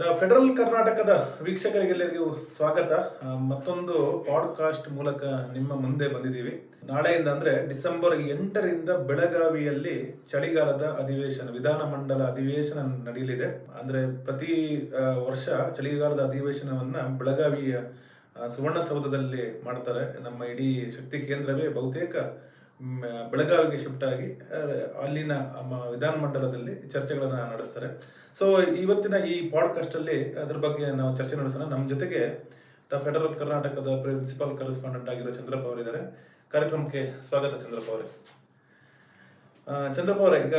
The Federal ಕರ್ನಾಟಕದ ವೀಕ್ಷಕರಿಗೆಲ್ಲರಿಗೂ ಸ್ವಾಗತ. ಮತ್ತೊಂದು ಪಾಡ್ಕಾಸ್ಟ್ ಮೂಲಕ ನಿಮ್ಮ ಮುಂದೆ ಬಂದಿದ್ದೀವಿ. ನಾಳೆಯಿಂದ ಅಂದ್ರೆ ಡಿಸೆಂಬರ್ ಎಂಟರಿಂದ ಬೆಳಗಾವಿಯಲ್ಲಿ ಚಳಿಗಾಲದ ಅಧಿವೇಶನ ವಿಧಾನಮಂಡಲ ಅಧಿವೇಶನ ನಡೆಯಲಿದೆ. ಅಂದ್ರೆ ಪ್ರತಿ ವರ್ಷ ಚಳಿಗಾಲದ ಅಧಿವೇಶನವನ್ನ ಬೆಳಗಾವಿಯ ಸುವರ್ಣಸೌಧದಲ್ಲಿ ಮಾಡ್ತಾರೆ. ನಮ್ಮ ಇಡೀ ಶಕ್ತಿ ಕೇಂದ್ರವೇ ಬಹುತೇಕ ಬೆಳಗಾವಿಗೆ ಶಿಫ್ಟ್ ಆಗಿ ಅಲ್ಲಿನ ವಿಧಾನಮಂಡಲದಲ್ಲಿ ಚರ್ಚೆಗಳನ್ನು ನಡೆಸ್ತಾರೆ. ಸೊ ಇವತ್ತಿನ ಈ ಪಾಡ್ಕಾಸ್ಟ್ ಅಲ್ಲಿ ಅದ್ರ ಬಗ್ಗೆ ನಾವು ಚರ್ಚೆ ನಡೆಸೋಣ. ನಮ್ಮ ಜೊತೆಗೆ ದ ಫೆಡರಲ್ ಕರ್ನಾಟಕದ ಪ್ರಿನ್ಸಿಪಲ್ ಕರೆಸ್ಪಾಂಡೆಂಟ್ ಆಗಿರೋ ಚಂದ್ರಪ್ಪ ಅವರಿದ್ದಾರೆ. ಕಾರ್ಯಕ್ರಮಕ್ಕೆ ಸ್ವಾಗತ ಚಂದ್ರಪ್ಪ ಅವರೇ. ಚಂದ್ರಪ್ಪ ಅವರೇ, ಈಗ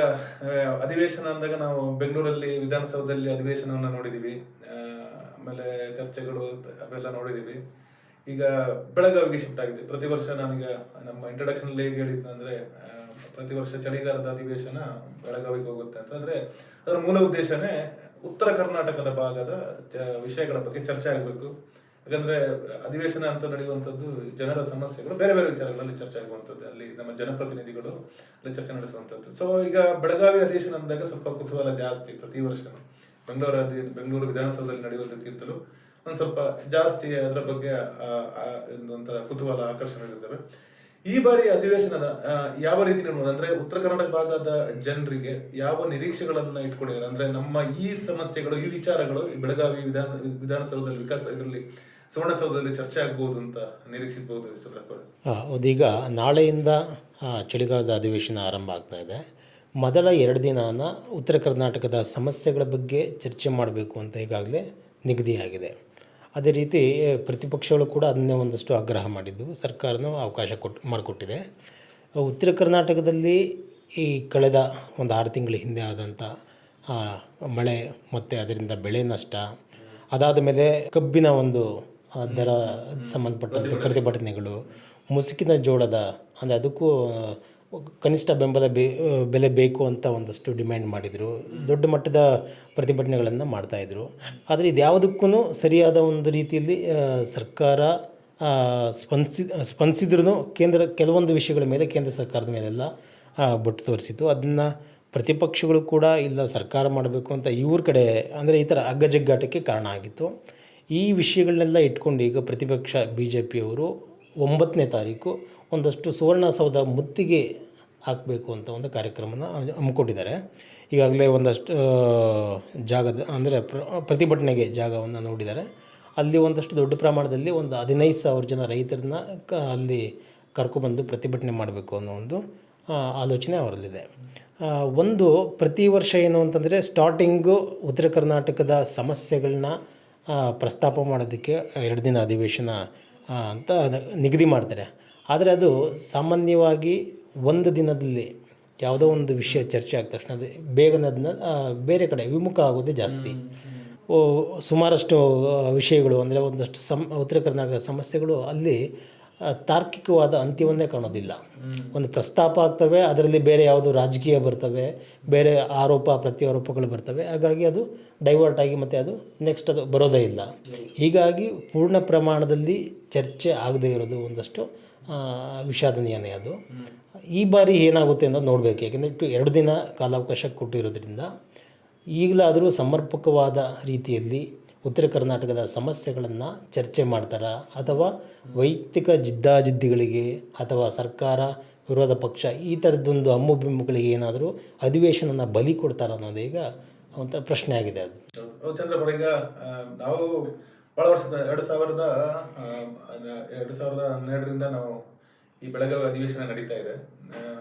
ಅಧಿವೇಶನ ಅಂದಾಗ ನಾವು ಬೆಂಗಳೂರಲ್ಲಿ ವಿಧಾನಸೌಧದಲ್ಲಿ ಅಧಿವೇಶನವನ್ನು ನೋಡಿದೀವಿ. ಆಮೇಲೆ ಚರ್ಚೆಗಳು ಅವೆಲ್ಲ ನೋಡಿದೀವಿ. ಈಗ ಬೆಳಗಾವಿಗೆ ಶಿಫ್ಟ್ ಆಗಿದೆ. ಪ್ರತಿ ವರ್ಷ ನಾನೀಗ ನಮ್ಮ ಇಂಟ್ರಡಕ್ಷನ್ ಹೇಗೆ ಹೇಳಿದ್ನಂದ್ರೆ ಪ್ರತಿ ವರ್ಷ ಚಳಿಗಾಲದ ಅಧಿವೇಶನ ಬೆಳಗಾವಿಗೆ ಹೋಗುತ್ತೆ ಅಂತ. ಅಂದ್ರೆ ಮೂಲ ಉದ್ದೇಶನೇ ಉತ್ತರ ಕರ್ನಾಟಕದ ಭಾಗದ ವಿಷಯಗಳ ಬಗ್ಗೆ ಚರ್ಚೆ ಆಗಬೇಕು. ಯಾಕಂದ್ರೆ ಅಧಿವೇಶನ ಅಂತ ನಡೆಯುವಂಥದ್ದು ಜನರ ಸಮಸ್ಯೆಗಳು, ಬೇರೆ ಬೇರೆ ವಿಚಾರಗಳಲ್ಲಿ ಚರ್ಚೆ ಆಗುವಂಥದ್ದು ಅಲ್ಲಿ ನಮ್ಮ ಜನಪ್ರತಿನಿಧಿಗಳು ಅಲ್ಲಿ ಚರ್ಚೆ ನಡೆಸುವಂಥದ್ದು ಸೊ ಈಗ ಬೆಳಗಾವಿ ಅಧಿವೇಶನ ಅಂದಾಗ ಸ್ವಲ್ಪ ಕುತೂಹಲ ಜಾಸ್ತಿ ಪ್ರತಿ ವರ್ಷ ಬೆಂಗಳೂರು ಅಧಿ, ಬೆಂಗಳೂರು ವಿಧಾನಸೌಧದಲ್ಲಿ ನಡೆಯುವುದಕ್ಕಿಂತಲೂ ಒಂದ್ ಸ್ವಲ್ಪ ಜಾಸ್ತಿ ಅದರ ಬಗ್ಗೆ ಒಂಥರ ಕುತೂಹಲ, ಆಕರ್ಷಣೆ ಇರ್ತವೆ. ಈ ಬಾರಿ ಅಧಿವೇಶನದ ಯಾವ ರೀತಿ ನೋಡೋದು ಅಂದ್ರೆ ಉತ್ತರ ಕರ್ನಾಟಕ ಭಾಗದ ಜನರಿಗೆ ಯಾವ ನಿರೀಕ್ಷೆಗಳನ್ನ ಇಟ್ಕೊಂಡಿದ್ದಾರೆ? ಅಂದ್ರೆ ನಮ್ಮ ಈ ಸಮಸ್ಯೆಗಳು, ಈ ವಿಚಾರಗಳು ಬೆಳಗಾವಿ ವಿಧಾನ, ವಿಧಾನಸೌಧದಲ್ಲಿ ವಿಕಾಸ, ಇದರಲ್ಲಿ ಸುವರ್ಣಸೌಧದಲ್ಲಿ ಚರ್ಚೆ ಆಗ್ಬೋದು ಅಂತ ನಿರೀಕ್ಷಿಸಬಹುದು ಚಂದ್ರಪ್ಪ ಅದೀಗ ನಾಳೆಯಿಂದ ಚಳಿಗಾಲದ ಅಧಿವೇಶನ ಆರಂಭ ಆಗ್ತಾ ಇದೆ. ಮೊದಲ ಎರಡು ದಿನಾನ ಉತ್ತರ ಕರ್ನಾಟಕದ ಸಮಸ್ಯೆಗಳ ಬಗ್ಗೆ ಚರ್ಚೆ ಮಾಡಬೇಕು ಅಂತ ಈಗಾಗಲೇ ನಿಗದಿಯಾಗಿದೆ. ಅದೇ ರೀತಿ ಪ್ರತಿಪಕ್ಷಗಳು ಕೂಡ ಅದನ್ನೇ ಒಂದಷ್ಟು ಆಗ್ರಹ ಮಾಡಿದ್ದವು ಸರ್ಕಾರನೂ ಅವಕಾಶ ಕೊಟ್ಟು ಮಾಡಿಕೊಟ್ಟಿದೆ. ಉತ್ತರ ಕರ್ನಾಟಕದಲ್ಲಿ ಈ ಕಳೆದ ಒಂದು ಆರು ತಿಂಗಳ ಹಿಂದೆ ಆದಂಥ ಆ, ಮಳೆ ಮತ್ತು ಅದರಿಂದ ಬೆಳೆ ನಷ್ಟ ಅದಾದ ಮೇಲೆ ಕಬ್ಬಿನ ಒಂದು ದರ ಸಂಬಂಧಪಟ್ಟಂಥ ಪ್ರತಿಭಟನೆಗಳು ಮುಸುಕಿನ ಜೋಳದ ಅಂದರೆ ಅದಕ್ಕೂ ಕನಿಷ್ಠ ಬೆಂಬಲ ಬೇ ಬೆಲೆ ಬೇಕು ಅಂತ ಒಂದಷ್ಟು ಡಿಮ್ಯಾಂಡ್ ಮಾಡಿದರು. ದೊಡ್ಡ ಮಟ್ಟದ ಪ್ರತಿಭಟನೆಗಳನ್ನು ಮಾಡ್ತಾಯಿದ್ರು ಆದರೆ ಇದ್ಯಾವುದಕ್ಕೂ ಸರಿಯಾದ ಒಂದು ರೀತಿಯಲ್ಲಿ ಸರ್ಕಾರ ಸ್ಪಂದಿಸಿ ಸ್ಪಂದಿಸಿದ್ರೂ ಕೇಂದ್ರ, ಕೆಲವೊಂದು ವಿಷಯಗಳ ಮೇಲೆ ಕೇಂದ್ರ ಸರ್ಕಾರದ ಮೇಲೆಲ್ಲ ಬೊಟ್ಟು ತೋರಿಸಿತು ಅದನ್ನು ಪ್ರತಿಪಕ್ಷಗಳು ಕೂಡ ಇಲ್ಲ ಸರ್ಕಾರ ಮಾಡಬೇಕು ಅಂತ ಇವ್ರ ಕಡೆ, ಅಂದರೆ ಈ ಥರ ಅಗ್ಗಜಗ್ಗಾಟಕ್ಕೆ ಕಾರಣ ಆಗಿತ್ತು. ಈ ವಿಷಯಗಳನ್ನೆಲ್ಲ ಇಟ್ಕೊಂಡು ಈಗ ಪ್ರತಿಪಕ್ಷ ಬಿ ಜೆ ಪಿಯವರು ಒಂಬತ್ತನೇ ತಾರೀಕು ಒಂದಷ್ಟು ಸುವರ್ಣಸೌಧ ಮುತ್ತಿಗೆ ಹಾಕಬೇಕು ಅಂತ ಒಂದು ಕಾರ್ಯಕ್ರಮನ ಹಮ್ಮಿಕೊಟ್ಟಿದ್ದಾರೆ ಈಗಾಗಲೇ ಒಂದಷ್ಟು ಜಾಗದ, ಅಂದರೆ ಪ್ರ, ಪ್ರತಿಭಟನೆಗೆ ಜಾಗವನ್ನು ನೋಡಿದ್ದಾರೆ. ಅಲ್ಲಿ ಒಂದಷ್ಟು ದೊಡ್ಡ ಪ್ರಮಾಣದಲ್ಲಿ ಒಂದು ಹದಿನೈದು ಸಾವಿರ ಜನ ರೈತರನ್ನ ಕ, ಅಲ್ಲಿ ಕರ್ಕೊಬಂದು ಪ್ರತಿಭಟನೆ ಮಾಡಬೇಕು ಅನ್ನೋ ಒಂದು ಆಲೋಚನೆ ಅವರಲ್ಲಿದೆ. ಒಂದು ಪ್ರತಿ ವರ್ಷ ಏನು ಅಂತಂದರೆ ಸ್ಟಾರ್ಟಿಂಗು ಉತ್ತರ ಕರ್ನಾಟಕದ ಸಮಸ್ಯೆಗಳನ್ನ ಪ್ರಸ್ತಾಪ ಮಾಡೋದಕ್ಕೆ ಎರಡು ದಿನ ಅಧಿವೇಶನ ಅಂತ ನಿಗದಿ ಮಾಡ್ತಾರೆ. ಆದರೆ ಅದು ಸಾಮಾನ್ಯವಾಗಿ ಒಂದು ದಿನದಲ್ಲಿ ಯಾವುದೋ ಒಂದು ವಿಷಯ ಚರ್ಚೆ ಆದ ತಕ್ಷಣ ಅದು ಬೇಗನೆ ಅದನ್ನ ಬೇರೆ ಕಡೆ ವಿಮುಖ ಆಗೋದೇ ಜಾಸ್ತಿ. ಓ, ಸುಮಾರಷ್ಟು ವಿಷಯಗಳು ಅಂದರೆ ಒಂದಷ್ಟು ಸಮ್ ಉತ್ತರ ಕರ್ನಾಟಕದ ಸಮಸ್ಯೆಗಳು ಅಲ್ಲಿ ತಾರ್ಕಿಕವಾದ ಅಂತ್ಯವನ್ನೇ ಕಾಣೋದಿಲ್ಲ. ಒಂದು ಪ್ರಸ್ತಾಪ ಆಗ್ತವೆ ಅದರಲ್ಲಿ ಬೇರೆ ಯಾವುದು ರಾಜಕೀಯ ಬರ್ತವೆ ಬೇರೆ ಆರೋಪ ಪ್ರತ್ಯಾರೋಪಗಳು ಬರ್ತವೆ ಹಾಗಾಗಿ ಅದು ಡೈವರ್ಟ್ ಆಗಿ ಮತ್ತು ಅದು ನೆಕ್ಸ್ಟ್ ಅದು ಬರೋದೇ ಇಲ್ಲ. ಹೀಗಾಗಿ ಪೂರ್ಣ ಪ್ರಮಾಣದಲ್ಲಿ ಚರ್ಚೆ ಆಗದೇ ಇರೋದು ಒಂದಷ್ಟು ವಿಷಾದನೀಯನೇ ಅದು. ಈ ಬಾರಿ ಏನಾಗುತ್ತೆ ಅನ್ನೋದು ನೋಡಬೇಕು. ಯಾಕೆಂದರೆ ಇಟ್ಟು ಎರಡು ದಿನ ಕಾಲಾವಕಾಶ ಕೊಟ್ಟಿರೋದ್ರಿಂದ ಈಗಲಾದರೂ ಸಮರ್ಪಕವಾದ ರೀತಿಯಲ್ಲಿ ಉತ್ತರ ಕರ್ನಾಟಕದ ಸಮಸ್ಯೆಗಳನ್ನು ಚರ್ಚೆ ಮಾಡ್ತಾರಾ? ಅಥವಾ ವೈಯಕ್ತಿಕ ಜಿದ್ದಾಜಿದ್ದಿಗಳಿಗೆ ಅಥವಾ ಸರ್ಕಾರ ವಿರೋಧ ಪಕ್ಷ ಈ ಥರದ್ದೊಂದು ಹಮ್ಮು ಬಿಮ್ಮುಗಳಿಗೆ ಏನಾದರೂ ಅಧಿವೇಶನನ ಬಲಿ ಕೊಡ್ತಾರ ಅನ್ನೋದು ಈಗ ಒಂಥರ ಪ್ರಶ್ನೆ ಆಗಿದೆ ಅದು. ಚಂದ್ರ ಈಗ ನಾವು ಬಹಳ ವರ್ಷ ಎರಡು ಸಾವಿರದ ಎರಡು ಸಾವಿರದ ಹನ್ನೆರಡರಿಂದ ನಾವು ಈ ಬೆಳಗಾವಿ ಅಧಿವೇಶನ ನಡೀತಾ ಇದೆ.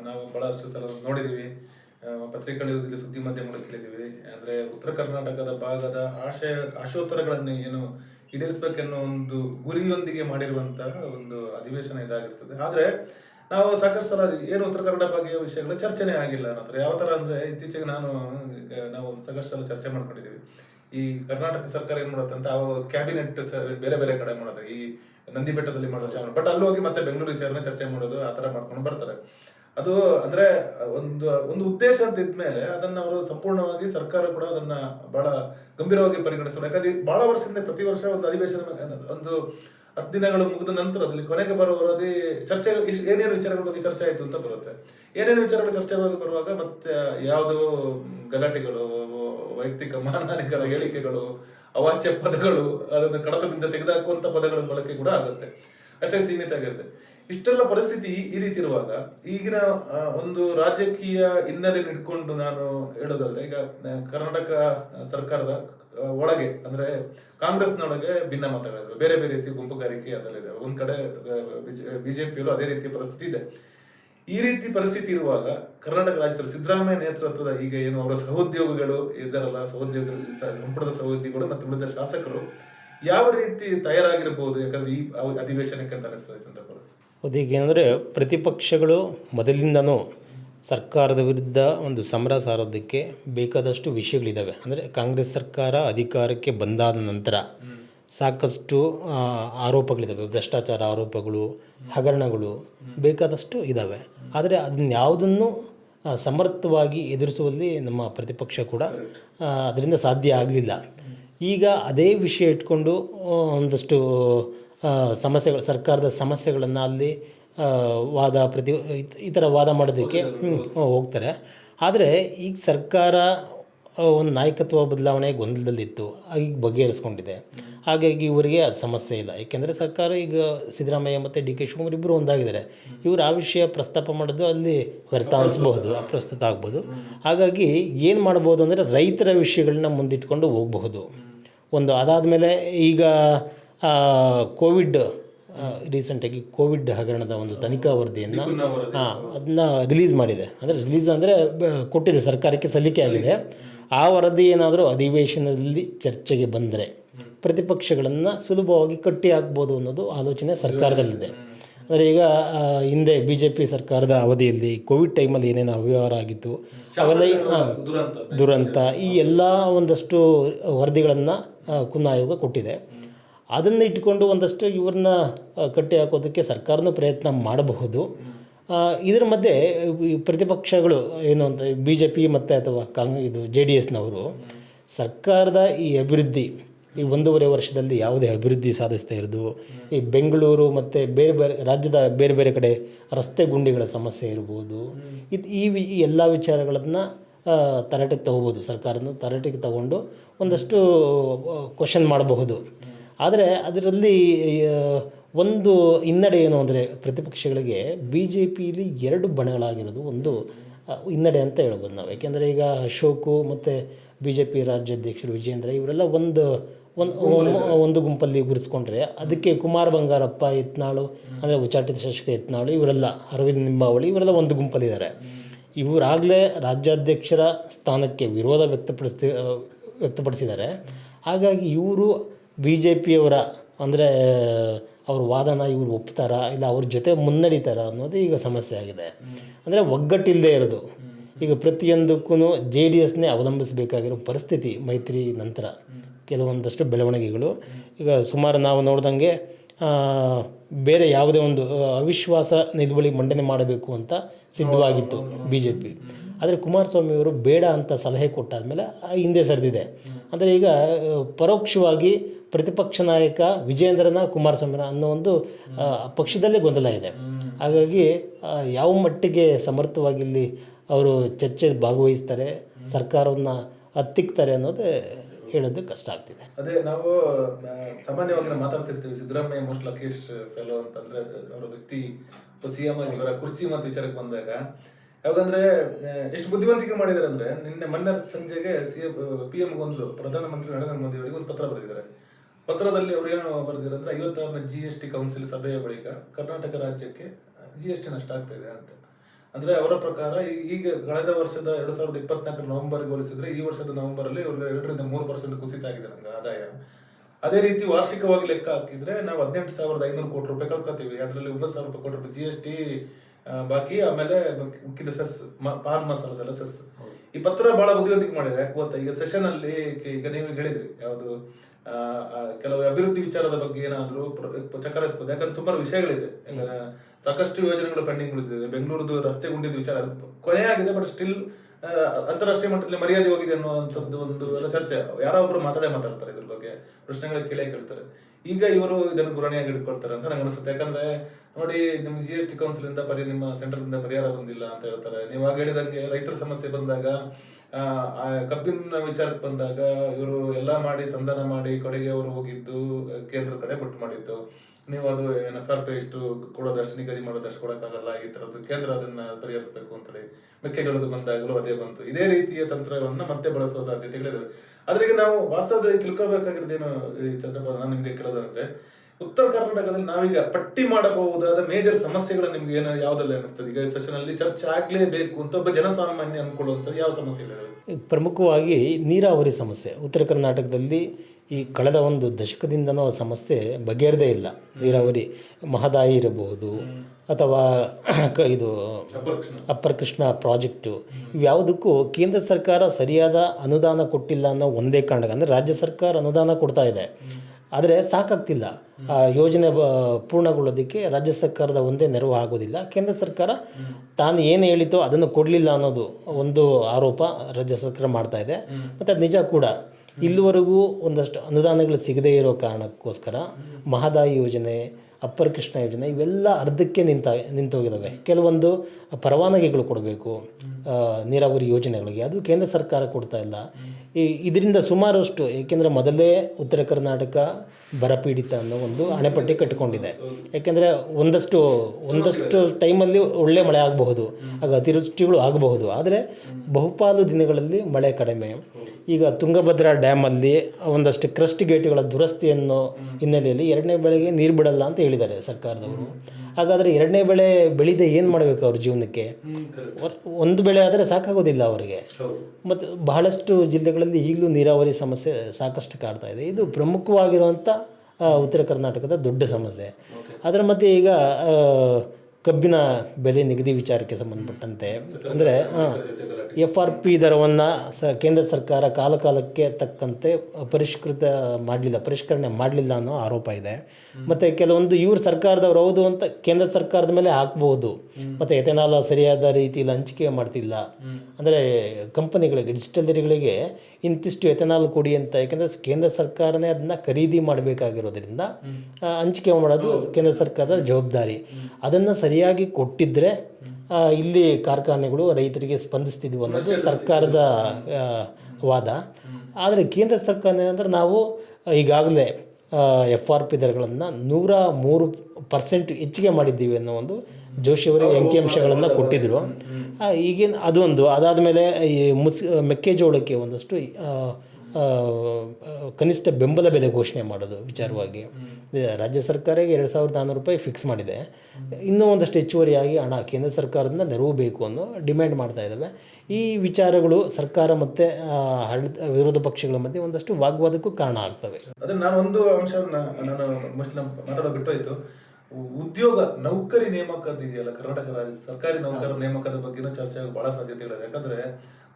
ನಾವು ಬಹಳಷ್ಟು ಸಲ ನೋಡಿದೀವಿ. ಆ, ಪತ್ರಿಕೆಗಳಲ್ಲಿ ಸುದ್ದಿ ಮಾಧ್ಯಮಗಳು ಕೇಳಿದೀವಿ. ಅಂದ್ರೆ ಉತ್ತರ ಕರ್ನಾಟಕದ ಭಾಗದ ಆಶಯ ಆಶೋತ್ತರಗಳನ್ನು ಏನು ಈಡೇರಿಸಬೇಕೆನ್ನೋ ಒಂದು ಗುರಿಯೊಂದಿಗೆ ಮಾಡಿರುವಂತಹ ಒಂದು ಅಧಿವೇಶನ ಇದಾಗಿರ್ತದೆ. ಆದರೆ ನಾವು ಸಾಕಷ್ಟು ಸಲ ಏನು ಉತ್ತರ ಕನ್ನಡ ಬಗ್ಗೆ ವಿಷಯಗಳ ಚರ್ಚೆನೇ ಆಗಿಲ್ಲ ಅನ್ನೋ ಯಾವ ಥರ ಅಂದ್ರೆ ಇತ್ತೀಚೆಗೆ ನಾನು ನಾವು ಸಾಕಷ್ಟು ಸಲ ಚರ್ಚೆ ಮಾಡ್ಕೊಂಡಿದ್ದೀವಿ. ಈ ಕರ್ನಾಟಕ ಸರ್ಕಾರ ಏನ್ ಮಾಡುತ್ತೆ ಅಂತ ಅವು ಕ್ಯಾಬಿನೆಟ್ ಬೇರೆ ಬೇರೆ ಕಡೆ ಮಾಡೋದು ಈ ನಂದಿ ಬೆಟ್ಟದಲ್ಲಿ ಮಾಡೋ ಚರ್ಚೆ ಬಟ್ ಅಲ್ಲಿ ಹೋಗಿ ಮತ್ತೆ ಬೆಂಗಳೂರು ವಿಚಾರನ ಚರ್ಚೆ ಮಾಡೋದು ಆ ತರ ಮಾಡ್ಕೊಂಡು ಬರ್ತಾರೆ. ಅದು ಅಂದ್ರೆ ಒಂದು ಒಂದು ಉದ್ದೇಶ ಅಂತ ಇದ್ಮೇಲೆ ಅದನ್ನ ಅವರು ಸಂಪೂರ್ಣವಾಗಿ ಸರ್ಕಾರ ಕೂಡ ಅದನ್ನ ಬಹಳ ಗಂಭೀರವಾಗಿ ಪರಿಗಣಿಸಬೇಕು. ಯಾಕಂದ್ರೆ ಬಹಳ ವರ್ಷದಿಂದ ಪ್ರತಿ ವರ್ಷ ಒಂದು ಅಧಿವೇಶನ ಒಂದು ಹತ್ತು ದಿನಗಳು ಮುಗಿದ ನಂತರ ಅದರಲ್ಲಿ ಕೊನೆಗೆ ಬರುವ ವರದಿ ಚರ್ಚೆ ಏನೇನು ವಿಚಾರಗಳ ಬಗ್ಗೆ ಚರ್ಚೆ ಆಯ್ತು ಅಂತ ಬರುತ್ತೆ. ಏನೇನು ವಿಚಾರಗಳು ಚರ್ಚೆ ಬರುವಾಗ ಮತ್ತೆ ಯಾವುದೋ ಗಲಾಟೆಗಳು ವೈಯಕ್ತಿಕ ಮಾನಹಾನಿಕರ ಹೇಳಿಕೆಗಳು, ಅವಾಚ್ಯ ಪದಗಳು, ಅದನ್ನು ಕಡತದಿಂದ ತೆಗೆದುಹಾಕುವಂತ ಪದಗಳ ಬಳಕೆ ಕೂಡ ಆಗುತ್ತೆ. ಅಷ್ಟೇ ಸೀಮಿತ ಆಗಿರುತ್ತೆ ಇಷ್ಟೆಲ್ಲ ಪರಿಸ್ಥಿತಿ ಈ ರೀತಿ ಇರುವಾಗ, ಈಗಿನ ಒಂದು ರಾಜಕೀಯ ಹಿನ್ನೆಲೆ ಇಟ್ಕೊಂಡು ನಾನು ಹೇಳೋದಾದ್ರೆ, ಈಗ ಕರ್ನಾಟಕ ಸರ್ಕಾರದ ಒಳಗೆ, ಅಂದ್ರೆ ಕಾಂಗ್ರೆಸ್ನೊಳಗೆ ಭಿನ್ನ ಮತಗಳಿವೆ. ಬೇರೆ ಬೇರೆ ರೀತಿ ಗುಂಪುಗಾರಿಕೆ ಅದೆಲ್ಲ ಇದೆ ಒಂದ್ ಕಡೆ ಬಿಜೆಪಿಯಲ್ಲೂ ಅದೇ ರೀತಿಯ ಪರಿಸ್ಥಿತಿ ಇದೆ. ಈ ರೀತಿ ಪರಿಸ್ಥಿತಿ ಇರುವಾಗ ಕರ್ನಾಟಕ ರಾಜ್ಯ ಸರ್ಕಾರ ಸಿದ್ದರಾಮಯ್ಯ ನೇತೃತ್ವದ ಈಗ ಏನು ಅವರ ಸಹೋದ್ಯೋಗಿಗಳು ಇದ್ದಾರಲ್ಲ ಸಹೋದ್ಯೋಗ ಸಂಪುಟದ ಸಹೋದ್ಯೋಗಿಗಳು ಮತ್ತು ಉಳಿದ ಶಾಸಕರು ಯಾವ ರೀತಿ ತಯಾರಾಗಿರಬಹುದು ಯಾಕಂದ್ರೆ ಈ ಅಧಿವೇಶನಕ್ಕೆ ಅಂತ ಅನಿಸ್ತದೆ ಚಂದ್ರಪುರ ಪ್ರತಿಪಕ್ಷಗಳು ಮೊದಲಿಂದನೂ ಸರ್ಕಾರದ ವಿರುದ್ಧ ಒಂದು ಸಮರ ಸಾರೋದಕ್ಕೆ ಬೇಕಾದಷ್ಟು ವಿಷಯಗಳಿದ್ದಾವೆ. ಅಂದರೆ ಕಾಂಗ್ರೆಸ್ ಸರ್ಕಾರ ಅಧಿಕಾರಕ್ಕೆ ಬಂದಾದ ನಂತರ ಸಾಕಷ್ಟು ಆರೋಪಗಳಿದ್ದಾವೆ ಭ್ರಷ್ಟಾಚಾರ ಆರೋಪಗಳು, ಹಗರಣಗಳು ಬೇಕಾದಷ್ಟು ಇದ್ದಾವೆ ಆದರೆ ಅದನ್ನ ಯಾವುದನ್ನು ಸಮರ್ಥವಾಗಿ ಎದುರಿಸುವಲ್ಲಿ ನಮ್ಮ ಪ್ರತಿಪಕ್ಷ ಕೂಡ ಅದರಿಂದ ಸಾಧ್ಯ ಆಗಲಿಲ್ಲ. ಈಗ ಅದೇ ವಿಷಯ ಇಟ್ಕೊಂಡು ಒಂದಷ್ಟು ಸಮಸ್ಯೆಗಳು, ಸರ್ಕಾರದ ಸಮಸ್ಯೆಗಳನ್ನು ಅಲ್ಲಿ ವಾದ ಪ್ರತಿ ಈ ಥರ ವಾದ ಮಾಡೋದಕ್ಕೆ ಹೋಗ್ತಾರೆ. ಆದರೆ ಈಗ ಸರ್ಕಾರ ಒಂದು ನಾಯಕತ್ವ ಬದಲಾವಣೆ ಗೊಂದಲದಲ್ಲಿತ್ತು. ಈಗ ಬಗೆಹರಿಸ್ಕೊಂಡಿದೆ. ಹಾಗಾಗಿ ಇವರಿಗೆ ಅದು ಸಮಸ್ಯೆ ಇಲ್ಲ. ಏಕೆಂದರೆ ಸರ್ಕಾರ ಈಗ ಸಿದ್ದರಾಮಯ್ಯ ಮತ್ತು ಡಿ ಕೆ ಶಿವಕುಮಾರ್ ಇಬ್ಬರು ಒಂದಾಗಿದ್ದಾರೆ. ಇವರು ಆ ವಿಷಯ ಪ್ರಸ್ತಾಪ ಮಾಡೋದು ಅಲ್ಲಿ ವ್ಯರ್ಥ ಅನಿಸ್ಬಹುದು ಅಪ್ರಸ್ತುತ ಆಗ್ಬೋದು ಹಾಗಾಗಿ ಏನು ಮಾಡ್ಬೋದು ಅಂದರೆ ರೈತರ ವಿಷಯಗಳನ್ನ ಮುಂದಿಟ್ಕೊಂಡು ಹೋಗಬಹುದು. ಒಂದು ಅದಾದ ಮೇಲೆ ಈಗ ಕೋವಿಡ್ ರೀಸೆಂಟಾಗಿ ಕೋವಿಡ್ ಹಗರಣದ ಒಂದು ತನಿಖಾ ವರದಿಯನ್ನು ಹಾಂ ಅದನ್ನ ರಿಲೀಸ್ ಮಾಡಿದೆ. ಅಂದರೆ ರಿಲೀಸ್ ಅಂದರೆ ಕೊಟ್ಟಿದೆ ಸರ್ಕಾರಕ್ಕೆ ಸಲ್ಲಿಕೆ ಆಗಿದೆ. ಆ ವರದಿ ಏನಾದರೂ ಅಧಿವೇಶನದಲ್ಲಿ ಚರ್ಚೆಗೆ ಬಂದರೆ ಪ್ರತಿಪಕ್ಷಗಳನ್ನು ಸುಲಭವಾಗಿ ಕಟ್ಟಿ ಹಾಕ್ಬೋದು ಅನ್ನೋದು ಆಲೋಚನೆ ಸರ್ಕಾರದಲ್ಲಿದೆ. ಅಂದರೆ ಈಗ ಹಿಂದೆ ಬಿ ಜೆ ಪಿ ಸರ್ಕಾರದ ಅವಧಿಯಲ್ಲಿ ಕೋವಿಡ್ ಟೈಮಲ್ಲಿ ಏನೇನು ಅವ್ಯವಹಾರ ಆಗಿತ್ತು, ಅವೆಲ್ಲ ದುರಂತ ಈ ಎಲ್ಲ ಒಂದಷ್ಟು ವರದಿಗಳನ್ನು ಕುನ್ನ ಆಯೋಗ ಕೊಟ್ಟಿದೆ. ಅದನ್ನು ಇಟ್ಟುಕೊಂಡು ಒಂದಷ್ಟು ಇವ್ರನ್ನ ಕಟ್ಟಿ ಹಾಕೋದಕ್ಕೆ ಸರ್ಕಾರನೂ ಪ್ರಯತ್ನ ಮಾಡಬಹುದು. ಇದರ ಮಧ್ಯೆ ಪ್ರತಿಪಕ್ಷಗಳು ಏನು ಅಂತ ಬಿ ಜೆ ಪಿ ಮತ್ತು ಅಥವಾ ಕಾಂಗ್, ಇದು ಜೆ ಡಿ ಎಸ್ನವರು ಸರ್ಕಾರದ ಈ ಅಭಿವೃದ್ಧಿ, ಈ ಒಂದೂವರೆ ವರ್ಷದಲ್ಲಿ ಯಾವುದೇ ಅಭಿವೃದ್ಧಿ ಸಾಧಿಸ್ತಾ ಇರೋದು, ಈ ಬೆಂಗಳೂರು ಮತ್ತು ಬೇರೆ ಬೇರೆ ರಾಜ್ಯದ ಬೇರೆ ಬೇರೆ ಕಡೆ ರಸ್ತೆ ಗುಂಡಿಗಳ ಸಮಸ್ಯೆ ಇರ್ಬೋದು, ಇದು ಈ ವಿ, ಈ ಎಲ್ಲ ವಿಚಾರಗಳನ್ನು ತರಾಟೆಗೆ ತಗೋಬೋದು, ಸರ್ಕಾರನ ತರಾಟೆಗೆ ತಗೊಂಡು ಒಂದಷ್ಟು ಕ್ವಶನ್ ಮಾಡಬಹುದು. ಆದರೆ ಅದರಲ್ಲಿ ಒಂದು ಹಿನ್ನಡೆ ಏನು ಅಂದರೆ ಪ್ರತಿಪಕ್ಷಗಳಿಗೆ ಬಿ ಜೆ ಪಿಲಿ ಎರಡು ಬಣಗಳಾಗಿರೋದು ಒಂದು ಹಿನ್ನಡೆ ಅಂತ ಹೇಳ್ಬೋದು ನಾವು. ಯಾಕೆಂದರೆ ಈಗ ಅಶೋಕು ಮತ್ತು ಬಿ ಜೆ ಪಿ ರಾಜ್ಯಾಧ್ಯಕ್ಷರು ವಿಜೇಂದ್ರ ಇವರೆಲ್ಲ ಒಂದು ಒಂದು ಒಂದು ಗುಂಪಲ್ಲಿ ಗುರಿಸ್ಕೊಂಡ್ರೆ ಅದಕ್ಕೆ ಕುಮಾರ್ ಬಂಗಾರಪ್ಪ ಯತ್ನಾಳು ಅಂದರೆ ಉಚ್ಚಾಟಿತ ಶಾಸಕ ಯತ್ನಾಳು ಇವರೆಲ್ಲ ಅರವಿಂದ್ ನಿಂಬಾವಳಿ ಇವರೆಲ್ಲ ಒಂದು ಗುಂಪಲ್ಲಿದ್ದಾರೆ ಇವರಾಗಲೇ ರಾಜ್ಯಾಧ್ಯಕ್ಷರ ಸ್ಥಾನಕ್ಕೆ ವಿರೋಧ ವ್ಯಕ್ತಪಡಿಸ್ತಿ ವ್ಯಕ್ತಪಡಿಸಿದ್ದಾರೆ. ಹಾಗಾಗಿ ಇವರು ಬಿ ಜೆ ಪಿಯವರ ಅಂದರೆ ಅವ್ರ ವಾದನ ಇವ್ರು ಒಪ್ತಾರಾ? ಇಲ್ಲ ಅವ್ರ ಜೊತೆ ಮುನ್ನಡೀತಾರಾ ಅನ್ನೋದು ಈಗ ಸಮಸ್ಯೆ ಆಗಿದೆ. ಅಂದರೆ ಒಗ್ಗಟ್ಟಿಲ್ಲದೆ ಇರೋದು. ಈಗ ಪ್ರತಿಯೊಂದಕ್ಕೂ ಜೆ ಡಿ ಎಸ್ನೇ ಅವಲಂಬಿಸಬೇಕಾಗಿರೋ ಪರಿಸ್ಥಿತಿ ಮೈತ್ರಿ ನಂತರ. ಕೆಲವೊಂದಷ್ಟು ಬೆಳವಣಿಗೆಗಳು. ಈಗ ಸುಮಾರು ನಾವು ನೋಡ್ದಂಗೆ ಬೇರೆ ಯಾವುದೇ ಒಂದು ಅವಿಶ್ವಾಸ ನಿಲುವಳಿ ಮಂಡನೆ ಮಾಡಬೇಕು ಅಂತ ಸಿದ್ಧವಾಗಿತ್ತು ಬಿ ಜೆ ಪಿ ಆದರೆ ಕುಮಾರಸ್ವಾಮಿಯವರು ಬೇಡ ಅಂತ ಸಲಹೆ ಕೊಟ್ಟಾದಮೇಲೆ ಹಿಂದೆ ಸರಿದಿದೆ. ಅಂದರೆ ಈಗ ಪರೋಕ್ಷವಾಗಿ ಪ್ರತಿಪಕ್ಷ ನಾಯಕ ವಿಜೇಂದ್ರನ ಕುಮಾರಸ್ವಾಮಿನ ಅನ್ನೋ ಒಂದು ಪಕ್ಷದಲ್ಲೇ ಗೊಂದಲ ಇದೆ. ಹಾಗಾಗಿ ಯಾವ ಮಟ್ಟಿಗೆ ಸಮರ್ಥವಾಗಿ ಇಲ್ಲಿ ಅವರು ಚರ್ಚೆ ಭಾಗವಹಿಸ್ತಾರೆ, ಸರ್ಕಾರವನ್ನು ಹತ್ತಿಕ್ತಾರೆ ಅನ್ನೋದೇ ಹೇಳೋದು ಕಷ್ಟ ಆಗ್ತಿದೆ. ಅದೇ, ನಾವು ಸಾಮಾನ್ಯವಾಗಿ ಮಾತಾಡ್ತಿರ್ತೀವಿ, ಸಿದ್ದರಾಮಯ್ಯ, ಮೋಸ್ಟ್ ಲಕೇಶ್ ಫೆಲೋ ಅಂತಂದ್ರೆ ಅವರ ವ್ಯಕ್ತಿ ಸಿ ಎಂ ಆಗಿ ಇವರ ಕುರ್ಚಿ ಮತ್ತು ವಿಚಾರಕ್ಕೆ ಬಂದಾಗ, ಯಾವಾಗಂದ್ರೆ ಎಷ್ಟು ಬುದ್ಧಿವಂತಿಕೆ ಮಾಡಿದಾರೆ ಅಂದ್ರೆ, ನಿನ್ನೆ ಮೊನ್ನೆ ಸಂಜೆಗೆ ಸಿ ಎಂ ಪಿ ಎಂ ಒಂದು ಪ್ರಧಾನಮಂತ್ರಿ ನರೇಂದ್ರ ಮೋದಿ ಅವರಿಗೆ ಒಂದು ಪತ್ರ ಬರೆದಿದ್ದಾರೆ. ಪತ್ರದಲ್ಲಿ ಅವರು ಏನು ಬರೆದಿರಂದ್ರೆ ಐವತ್ತಾರನೇ ಜಿ ಎಸ್ ಟಿ ಕೌನ್ಸಿಲ್ ಸಭೆಯ ಬಳಿಕ ಕರ್ನಾಟಕ ರಾಜ್ಯಕ್ಕೆ ಜಿ ಎಸ್ ಟಿ ನಷ್ಟ ಆಗ್ತಾ ಇದೆ ಅಂತ. ಅಂದ್ರೆ ಅವರ ಪ್ರಕಾರ ಈಗ ಕಳೆದ ವರ್ಷದ ಎರಡ್ ಸಾವಿರದ ಇಪ್ಪತ್ನಾಲ್ಕರ ನವೆಂಬರ್ ಹೋಲಿಸಿದ್ರೆ ಈ ವರ್ಷದ ನವೆಂಬರ್ ಅಲ್ಲಿ ಇವ್ರಿಗೆ ಎರಡರಿಂದ ಮೂರು ಪರ್ಸೆಂಟ್ ಕುಸಿತ ಆಗಿದೆ ನಮ್ಗೆ ಆದಾಯ. ಅದೇ ರೀತಿ ವಾರ್ಷಿಕವಾಗಿ ಲೆಕ್ಕ ಹಾಕಿದ್ರೆ ನಾವು ಹದಿನೆಂಟು ಸಾವಿರದ ಐನೂರು ಕೋಟಿ ರೂಪಾಯಿ ಕಳ್ಕೊತೀವಿ. ಅದರಲ್ಲಿ ಒಂಬತ್ತು ಸಾವಿರ ರೂಪಾಯಿ ಕೋಟಿ ರೂಪಾಯಿ ಜಿ ಎಸ್ ಟಿ ಬಾಕಿ, ಆಮೇಲೆ ಮುಖ್ಯದ ಸೆಸ್ ಪಾನ್ ಮಸಾಲದಲ್ಲ ಸೆಸ್. ಈ ಪತ್ರ ಬಹಳ ಬುದ್ಧಿವಂತಿಕೆ ಮಾಡಿದ್ರೆ ಯಾಕೆ ಗೊತ್ತಾ? ಈಗ ಸೆಷನ್ ಅಲ್ಲಿ ಈಗ ನೀವು ಹೇಳಿದ್ರಿ ಯಾವುದು ಕೆಲವು ಅಭಿವೃದ್ಧಿ ವಿಚಾರದ ಬಗ್ಗೆ ಏನಾದರೂ ಚಕ್ರ ಇರ್ಬೋದು ಯಾಕಂದ್ರೆ ತುಂಬಾ ವಿಷಯಗಳಿದೆ. ಸಾಕಷ್ಟು ಯೋಜನೆಗಳು ಪೆಂಡಿಂಗ್ ಉಳಿದಿದೆ. ಬೆಂಗಳೂರದು ರಸ್ತೆ ಗುಂಡಿದ ವಿಚಾರ ಕೊನೆ ಆಗಿದೆ ಬಟ್ ಸ್ಟಿಲ್ ಅಂತಾರಾಷ್ಟ್ರೀಯ ಮಟ್ಟದಲ್ಲಿ ಮರ್ಯಾದೆ ಹೋಗಿದೆ ಅನ್ನುವಂಥದ್ದು ಒಂದು ಎಲ್ಲ ಚರ್ಚೆ. ಯಾರೋ ಒಬ್ರು ಮಾತಾಡೇ ಮಾತಾಡ್ತಾರೆ ಇದ್ರ ಬಗ್ಗೆ. ಪ್ರಶ್ನೆಗಳು ಕೇಳೇ ಕೇಳ್ತಾರೆ. ಈಗ ಇವರು ಇದನ್ನು ಗುರಾಣಿಯಾಗಿ ಇಟ್ಕೊಳ್ತಾರೆ ಅಂತ ನಂಗೆ ಅನಿಸುತ್ತೆ. ಯಾಕಂದ್ರೆ ನೋಡಿ, ನಿಮ್ ಜಿ ಎಸ್ ಟಿ ಕೌನ್ಸಿಲ್ ಇಂದ ಪರಿ ನಿಮ್ಮ ಸೆಂಟ್ರಲ್ ಇಂದ ಪರಿಹಾರ ಬಂದಿಲ್ಲ ಅಂತ ಹೇಳ್ತಾರೆ. ನೀವು ಆಗ ಹೇಳಿದಂಗೆ ರೈತರ ಸಮಸ್ಯೆ ಬಂದಾಗ ಕಬ್ಬಿನ ವಿಚಾರಕ್ಕೆ ಬಂದಾಗ ಇವರು ಎಲ್ಲ ಮಾಡಿ, ಸಂಧಾನ ಮಾಡಿ ಕಡೆಗೆ ಅವರು ಹೋಗಿದ್ದು, ಕೇಂದ್ರ ಕಡೆ ಬಿಟ್ಟು ಮಾಡಿದ್ದು. ನೀವು ಅದು ಏನು ಎಫ್ ಆರ್ ಪಿ ಇಷ್ಟು ಕೊಡೋದಷ್ಟು, ನಿಗದಿ ಮಾಡೋದಷ್ಟು ಕೊಡೋಕ್ಕಾಗಲ್ಲ, ಈ ಥರದ್ದು ಕೇಂದ್ರ ಅದನ್ನ ಪರಿಹರಿಸಬೇಕು ಅಂತೇಳಿ ಮೆಕ್ಕೆಜೋಳದ ಬಂದಾಗಲೂ ಅದೇ ಬಂತು. ಇದೇ ರೀತಿಯ ತಂತ್ರವನ್ನ ಮತ್ತೆ ಬಳಸುವ ಸಾಧ್ಯತೆಗಳಿವೆ ಆದ್ರೆ ಈಗ ನಾವು ವಾಸ್ತವದಲ್ಲಿ ತಿಳ್ಕೊಳ್ಬೇಕಾಗಿರೋದೇನು ಈ ಚಂದ್ರಪ್ಪ ನಾನು ನಿಮ್ಗೆ ಕೇಳೋದಂದ್ರೆ, ಉತ್ತರ ಕರ್ನಾಟಕದಲ್ಲಿ ನಾವೀಗ ಪಟ್ಟಿ ಮಾಡಬಹುದಾದ ಮೇಜರ್ ಸಮಸ್ಯೆಗಳು ನಿಮ್ಗೆ ಏನೋ ಯಾವ್ದಲ್ಲ ಅನಿಸ್ತದೆ? ಈಗ ಸೆಷನ್ ಅಲ್ಲಿ ಚರ್ಚೆ ಆಗ್ಲೇಬೇಕು ಅಂತ ಒಬ್ಬ ಜನಸಾಮಾನ್ಯ ಅನ್ಕೊಳ್ಳುವಂಥದ್ದು ಯಾವ ಸಮಸ್ಯೆಗಳಿವೆ? ಪ್ರಮುಖವಾಗಿ ನೀರಾವರಿ ಸಮಸ್ಯೆ, ಉತ್ತರ ಕರ್ನಾಟಕದಲ್ಲಿ ಈ ಕಳೆದ ಒಂದು ದಶಕದಿಂದನೂ ಆ ಸಮಸ್ಯೆ ಬಗೆಹರದೇ ಇಲ್ಲ. ನೀರಾವರಿ ಮಹದಾಯಿ ಇರಬಹುದು ಅಥವಾ ಇದು ಅಪ್ಪರ್ ಕೃಷ್ಣ ಪ್ರಾಜೆಕ್ಟು ಇವ್ಯಾವುದಕ್ಕೂ ಕೇಂದ್ರ ಸರ್ಕಾರ ಸರಿಯಾದ ಅನುದಾನ ಕೊಟ್ಟಿಲ್ಲ ಅನ್ನೋ ಒಂದೇ ಕಾರಣಕ್ಕೆ ಅಂದರೆ ರಾಜ್ಯ ಸರ್ಕಾರ ಅನುದಾನ ಕೊಡ್ತಾ ಇದೆ. ಆದರೆ ಸಾಕಾಗ್ತಿಲ್ಲ. ಆ ಯೋಜನೆ ಪೂರ್ಣಗೊಳ್ಳೋದಕ್ಕೆ ರಾಜ್ಯ ಸರ್ಕಾರದ ಒಂದೇ ನೆರವು ಆಗೋದಿಲ್ಲ. ಕೇಂದ್ರ ಸರ್ಕಾರ ತಾನು ಏನು ಹೇಳಿತೋ ಅದನ್ನು ಕೊಡಲಿಲ್ಲ ಅನ್ನೋದು ಒಂದು ಆರೋಪ ರಾಜ್ಯ ಸರ್ಕಾರ ಮಾಡ್ತಾ ಇದೆ. ಮತ್ತು ನಿಜ ಕೂಡ. ಇಲ್ಲಿವರೆಗೂ ಒಂದಷ್ಟು ಅನುದಾನಗಳು ಸಿಗದೇ ಇರೋ ಕಾರಣಕ್ಕೋಸ್ಕರ ಮಹದಾಯಿ ಯೋಜನೆ, ಅಪ್ಪರ್ ಕೃಷ್ಣ ಯೋಜನೆ ಇವೆಲ್ಲ ಅರ್ಧಕ್ಕೆ ನಿಂತ ನಿಂತೋಗಿದ್ದಾವೆ ಕೆಲವೊಂದು ಪರವಾನಗಿಗಳು ಕೊಡಬೇಕು. ನೀರಾವರಿ ಯೋಜನೆಗಳಿಗೆ. ಅದು ಕೇಂದ್ರ ಸರ್ಕಾರ ಕೊಡ್ತಾ ಇಲ್ಲ. ಈ, ಇದರಿಂದ ಸುಮಾರಷ್ಟು, ಏಕೆಂದರೆ ಮೊದಲೇ ಉತ್ತರ ಕರ್ನಾಟಕ ಬರಪೀಡಿತ ಅನ್ನೋ ಒಂದು ಅಣೆಪಟ್ಟಿ ಕಟ್ಟಿಕೊಂಡಿದೆ. ಏಕೆಂದರೆ ಒಂದಷ್ಟು ಒಂದಷ್ಟು ಟೈಮಲ್ಲಿ ಒಳ್ಳೆ ಮಳೆ ಆಗಬಹುದು. ಆಗ ಅತಿವೃಷ್ಟಿಗಳು ಆಗಬಹುದು. ಆದರೆ ಬಹುಪಾಲು ದಿನಗಳಲ್ಲಿ ಮಳೆ ಕಡಿಮೆ. ಈಗ ತುಂಗಭದ್ರಾ ಡ್ಯಾಮಲ್ಲಿ ಒಂದಷ್ಟು ಕ್ರಸ್ಟ್ ಗೇಟ್ಗಳ ದುರಸ್ತಿಯನ್ನು ಹಿನ್ನೆಲೆಯಲ್ಲಿ ಎರಡನೇ ಬೆಳೆಗೆ ನೀರು ಬಿಡಲ್ಲ ಅಂತ ಹೇಳಿದ್ದಾರೆ ಸರ್ಕಾರದವರು. ಹಾಗಾದರೆ ಎರಡನೇ ಬೆಳೆ ಬೆಳೀದೆ ಏನು ಮಾಡಬೇಕು ಅವ್ರ ಜೀವನಕ್ಕೆ? ಒಂದು ಬೆಳೆ ಆದರೆ ಸಾಕಾಗೋದಿಲ್ಲ ಅವರಿಗೆ. ಮತ್ತು ಬಹಳಷ್ಟು ಜಿಲ್ಲೆಗಳಲ್ಲಿ ಈಗಲೂ ನೀರಾವರಿ ಸಮಸ್ಯೆ ಸಾಕಷ್ಟು ಕಾಡ್ತಾ ಇದೆ. ಇದು ಪ್ರಮುಖವಾಗಿರುವಂಥ ಉತ್ತರ ಕರ್ನಾಟಕದ ದೊಡ್ಡ ಸಮಸ್ಯೆ. ಅದರ ಮಧ್ಯೆ ಈಗ ಕಬ್ಬಿನ ಬೆಲೆ ನಿಗದಿ ವಿಚಾರಕ್ಕೆ ಸಂಬಂಧಪಟ್ಟಂತೆ. ಅಂದರೆ ಎಫ್ ಆರ್ ಪಿ ದರವನ್ನು ಸ ಕೇಂದ್ರ ಸರ್ಕಾರ ಕಾಲ ಕಾಲಕ್ಕೆ ತಕ್ಕಂತೆ ಪರಿಷ್ಕೃತ ಮಾಡಲಿಲ್ಲ ಪರಿಷ್ಕರಣೆ ಮಾಡಲಿಲ್ಲ ಅನ್ನೋ ಆರೋಪ ಇದೆ. ಮತ್ತು ಕೆಲವೊಂದು ಇವ್ರು ಸರ್ಕಾರದವ್ರು ಹೌದು ಅಂತ ಕೇಂದ್ರ ಸರ್ಕಾರದ ಮೇಲೆ ಹಾಕ್ಬೋದು ಮತ್ತು ಎಥೆನಾಲ್ ಸರಿಯಾದ ರೀತಿಯಲ್ಲಿ ಹಂಚಿಕೆ ಮಾಡ್ತಿಲ್ಲ. ಅಂದರೆ ಕಂಪನಿಗಳಿಗೆ ಡಿಸ್ಟಿಲರಿಗಳಿಗೆ ಇಂತಿಷ್ಟು ಎಥೆನಾಲ್ ಕೊಡಿ ಅಂತ ಯಾಕೆಂದರೆ ಕೇಂದ್ರ ಸರ್ಕಾರನೇ ಅದನ್ನ ಖರೀದಿ ಮಾಡಬೇಕಾಗಿರೋದ್ರಿಂದ ಹಂಚಿಕೆ ಮಾಡೋದು ಕೇಂದ್ರ ಸರ್ಕಾರದ ಜವಾಬ್ದಾರಿ. ಅದನ್ನು ಸರಿಯಾಗಿ ಕೊಟ್ಟಿದ್ದರೆ ಇಲ್ಲಿ ಕಾರ್ಖಾನೆಗಳು ರೈತರಿಗೆ ಸ್ಪಂದಿಸ್ತಿದ್ವು ಅನ್ನೋದು ಸರ್ಕಾರದ ವಾದ. ಆದರೆ ಕೇಂದ್ರ ಸರ್ಕಾರ ಏನಂದ್ರೆ ನಾವು ಈಗಾಗಲೇ ಎಫ್ ಆರ್ ಪಿ ದರಗಳನ್ನು ನೂರ ಮೂರು ಪರ್ಸೆಂಟ್ ಹೆಚ್ಚಿಗೆ ಮಾಡಿದ್ದೀವಿ ಅನ್ನೋ ಒಂದು ಜೋಶಿಯವರಿಗೆ ಅಂಕಿಅಂಶಗಳನ್ನು ಕೊಟ್ಟಿದ್ದರು ಈಗಿನ ಈಗೇನು ಅದೊಂದು ಅದಾದಮೇಲೆ ಈ ಮುಸ್ ಮೆಕ್ಕೆಜೋಳಕ್ಕೆ ಒಂದಷ್ಟು ಕನಿಷ್ಠ ಬೆಂಬಲ ಬೆಲೆ ಘೋಷಣೆ ಮಾಡೋದು ವಿಚಾರವಾಗಿ. ರಾಜ್ಯ ಸರ್ಕಾರ ಎರಡು ಸಾವಿರದ ನಾನ್ನೂರು ರೂಪಾಯಿ ಫಿಕ್ಸ್ ಮಾಡಿದೆ. ಇನ್ನೂ ಒಂದಷ್ಟು ಹೆಚ್ಚುವರಿಯಾಗಿ ಹಣ ಕೇಂದ್ರ ಸರ್ಕಾರದಿಂದ ನೆರವು ಬೇಕು ಅನ್ನೋ ಡಿಮ್ಯಾಂಡ್ ಮಾಡ್ತಾ ಇದ್ದಾವೆ ಈ ವಿಚಾರಗಳು ಸರ್ಕಾರ ಮತ್ತು ಆಡಳಿತ ವಿರೋಧ ಪಕ್ಷಗಳ ಮಧ್ಯೆ ಒಂದಷ್ಟು ವಾಗ್ವಾದಕ್ಕೂ ಕಾರಣ ಆಗ್ತವೆ. ನಾನು ಒಂದು ಅಂಶವನ್ನು ನಾನು ಮಾತಾಡೋದು ಬಿಟ್ಟೋಯ್ತು ಉದ್ಯೋಗ ನೌಕರಿ ನೇಮಕದ ಇದೆಯಲ್ಲ ಕರ್ನಾಟಕ ರಾಜ್ಯ ಸರ್ಕಾರಿ ನೌಕರ ನೇಮಕದ ಬಗ್ಗೆನೂ ಚರ್ಚೆ ಆಗೋ ಬಹಳ ಸಾಧ್ಯತೆಗಳಿವೆ ಯಾಕಂದ್ರೆ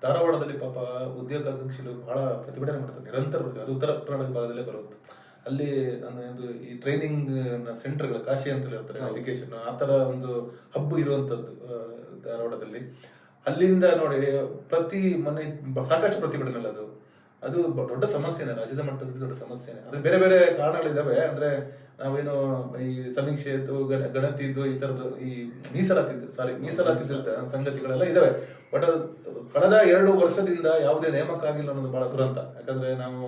ಧಾರವಾಡದಲ್ಲಿ ಪಾಪ ಉದ್ಯೋಗಾಕಾಂಕ್ಷಿಗಳು ಬಹಳ ಪ್ರತಿಭಟನೆ ಮಾಡ್ತಾರೆ ನಿರಂತರ. ಅದು ಉತ್ತರ ಕರ್ನಾಟಕ ಭಾಗದಲ್ಲೇ ಬರುತ್ತೆ ಅಲ್ಲಿ ಒಂದು ಈ ಟ್ರೈನಿಂಗ್ ಸೆಂಟರ್ಗಳು ಕಾಶಿ ಅಂತ ಹೇಳ್ತಾರೆ ಎಜುಕೇಶನ್ ಆ ತರ ಒಂದು ಹಬ್ ಇರುವಂತದ್ದು ಧಾರವಾಡದಲ್ಲಿ. ಅಲ್ಲಿಂದ ನೋಡಿ ಪ್ರತಿ ಮನೆ ಸಾಕಷ್ಟು ಪ್ರತಿಭಟನೆ ಅಲ್ಲ ಅದು. ಅದು ದೊಡ್ಡ ಸಮಸ್ಯೆನೇ, ರಾಜ್ಯದ ಮಟ್ಟದಲ್ಲಿ ದೊಡ್ಡ ಸಮಸ್ಯೆನೇ. ಅದು ಬೇರೆ ಬೇರೆ ಕಾರಣಗಳಿದ್ದಾವೆ ಅಂದ್ರೆ ನಾವೇನು ಈ ಸಮೀಕ್ಷೆದ್ದು ಗಣ, ಗಣತಿದ್ದು ಈ ತರದ್ದು ಈ ಮೀಸಲಾತಿ, ಸಾರಿ, ಮೀಸಲಾತಿ ಸಂಗತಿಗಳೆಲ್ಲ ಇದಾವೆ. ಬಟ್ ಕಳೆದ ಎರಡು ವರ್ಷದಿಂದ ಯಾವುದೇ ನೇಮಕ ಆಗಿಲ್ಲ ಅನ್ನೋದು ಬಹಳ ದುರಂತ. ಯಾಕಂದ್ರೆ ನಾವು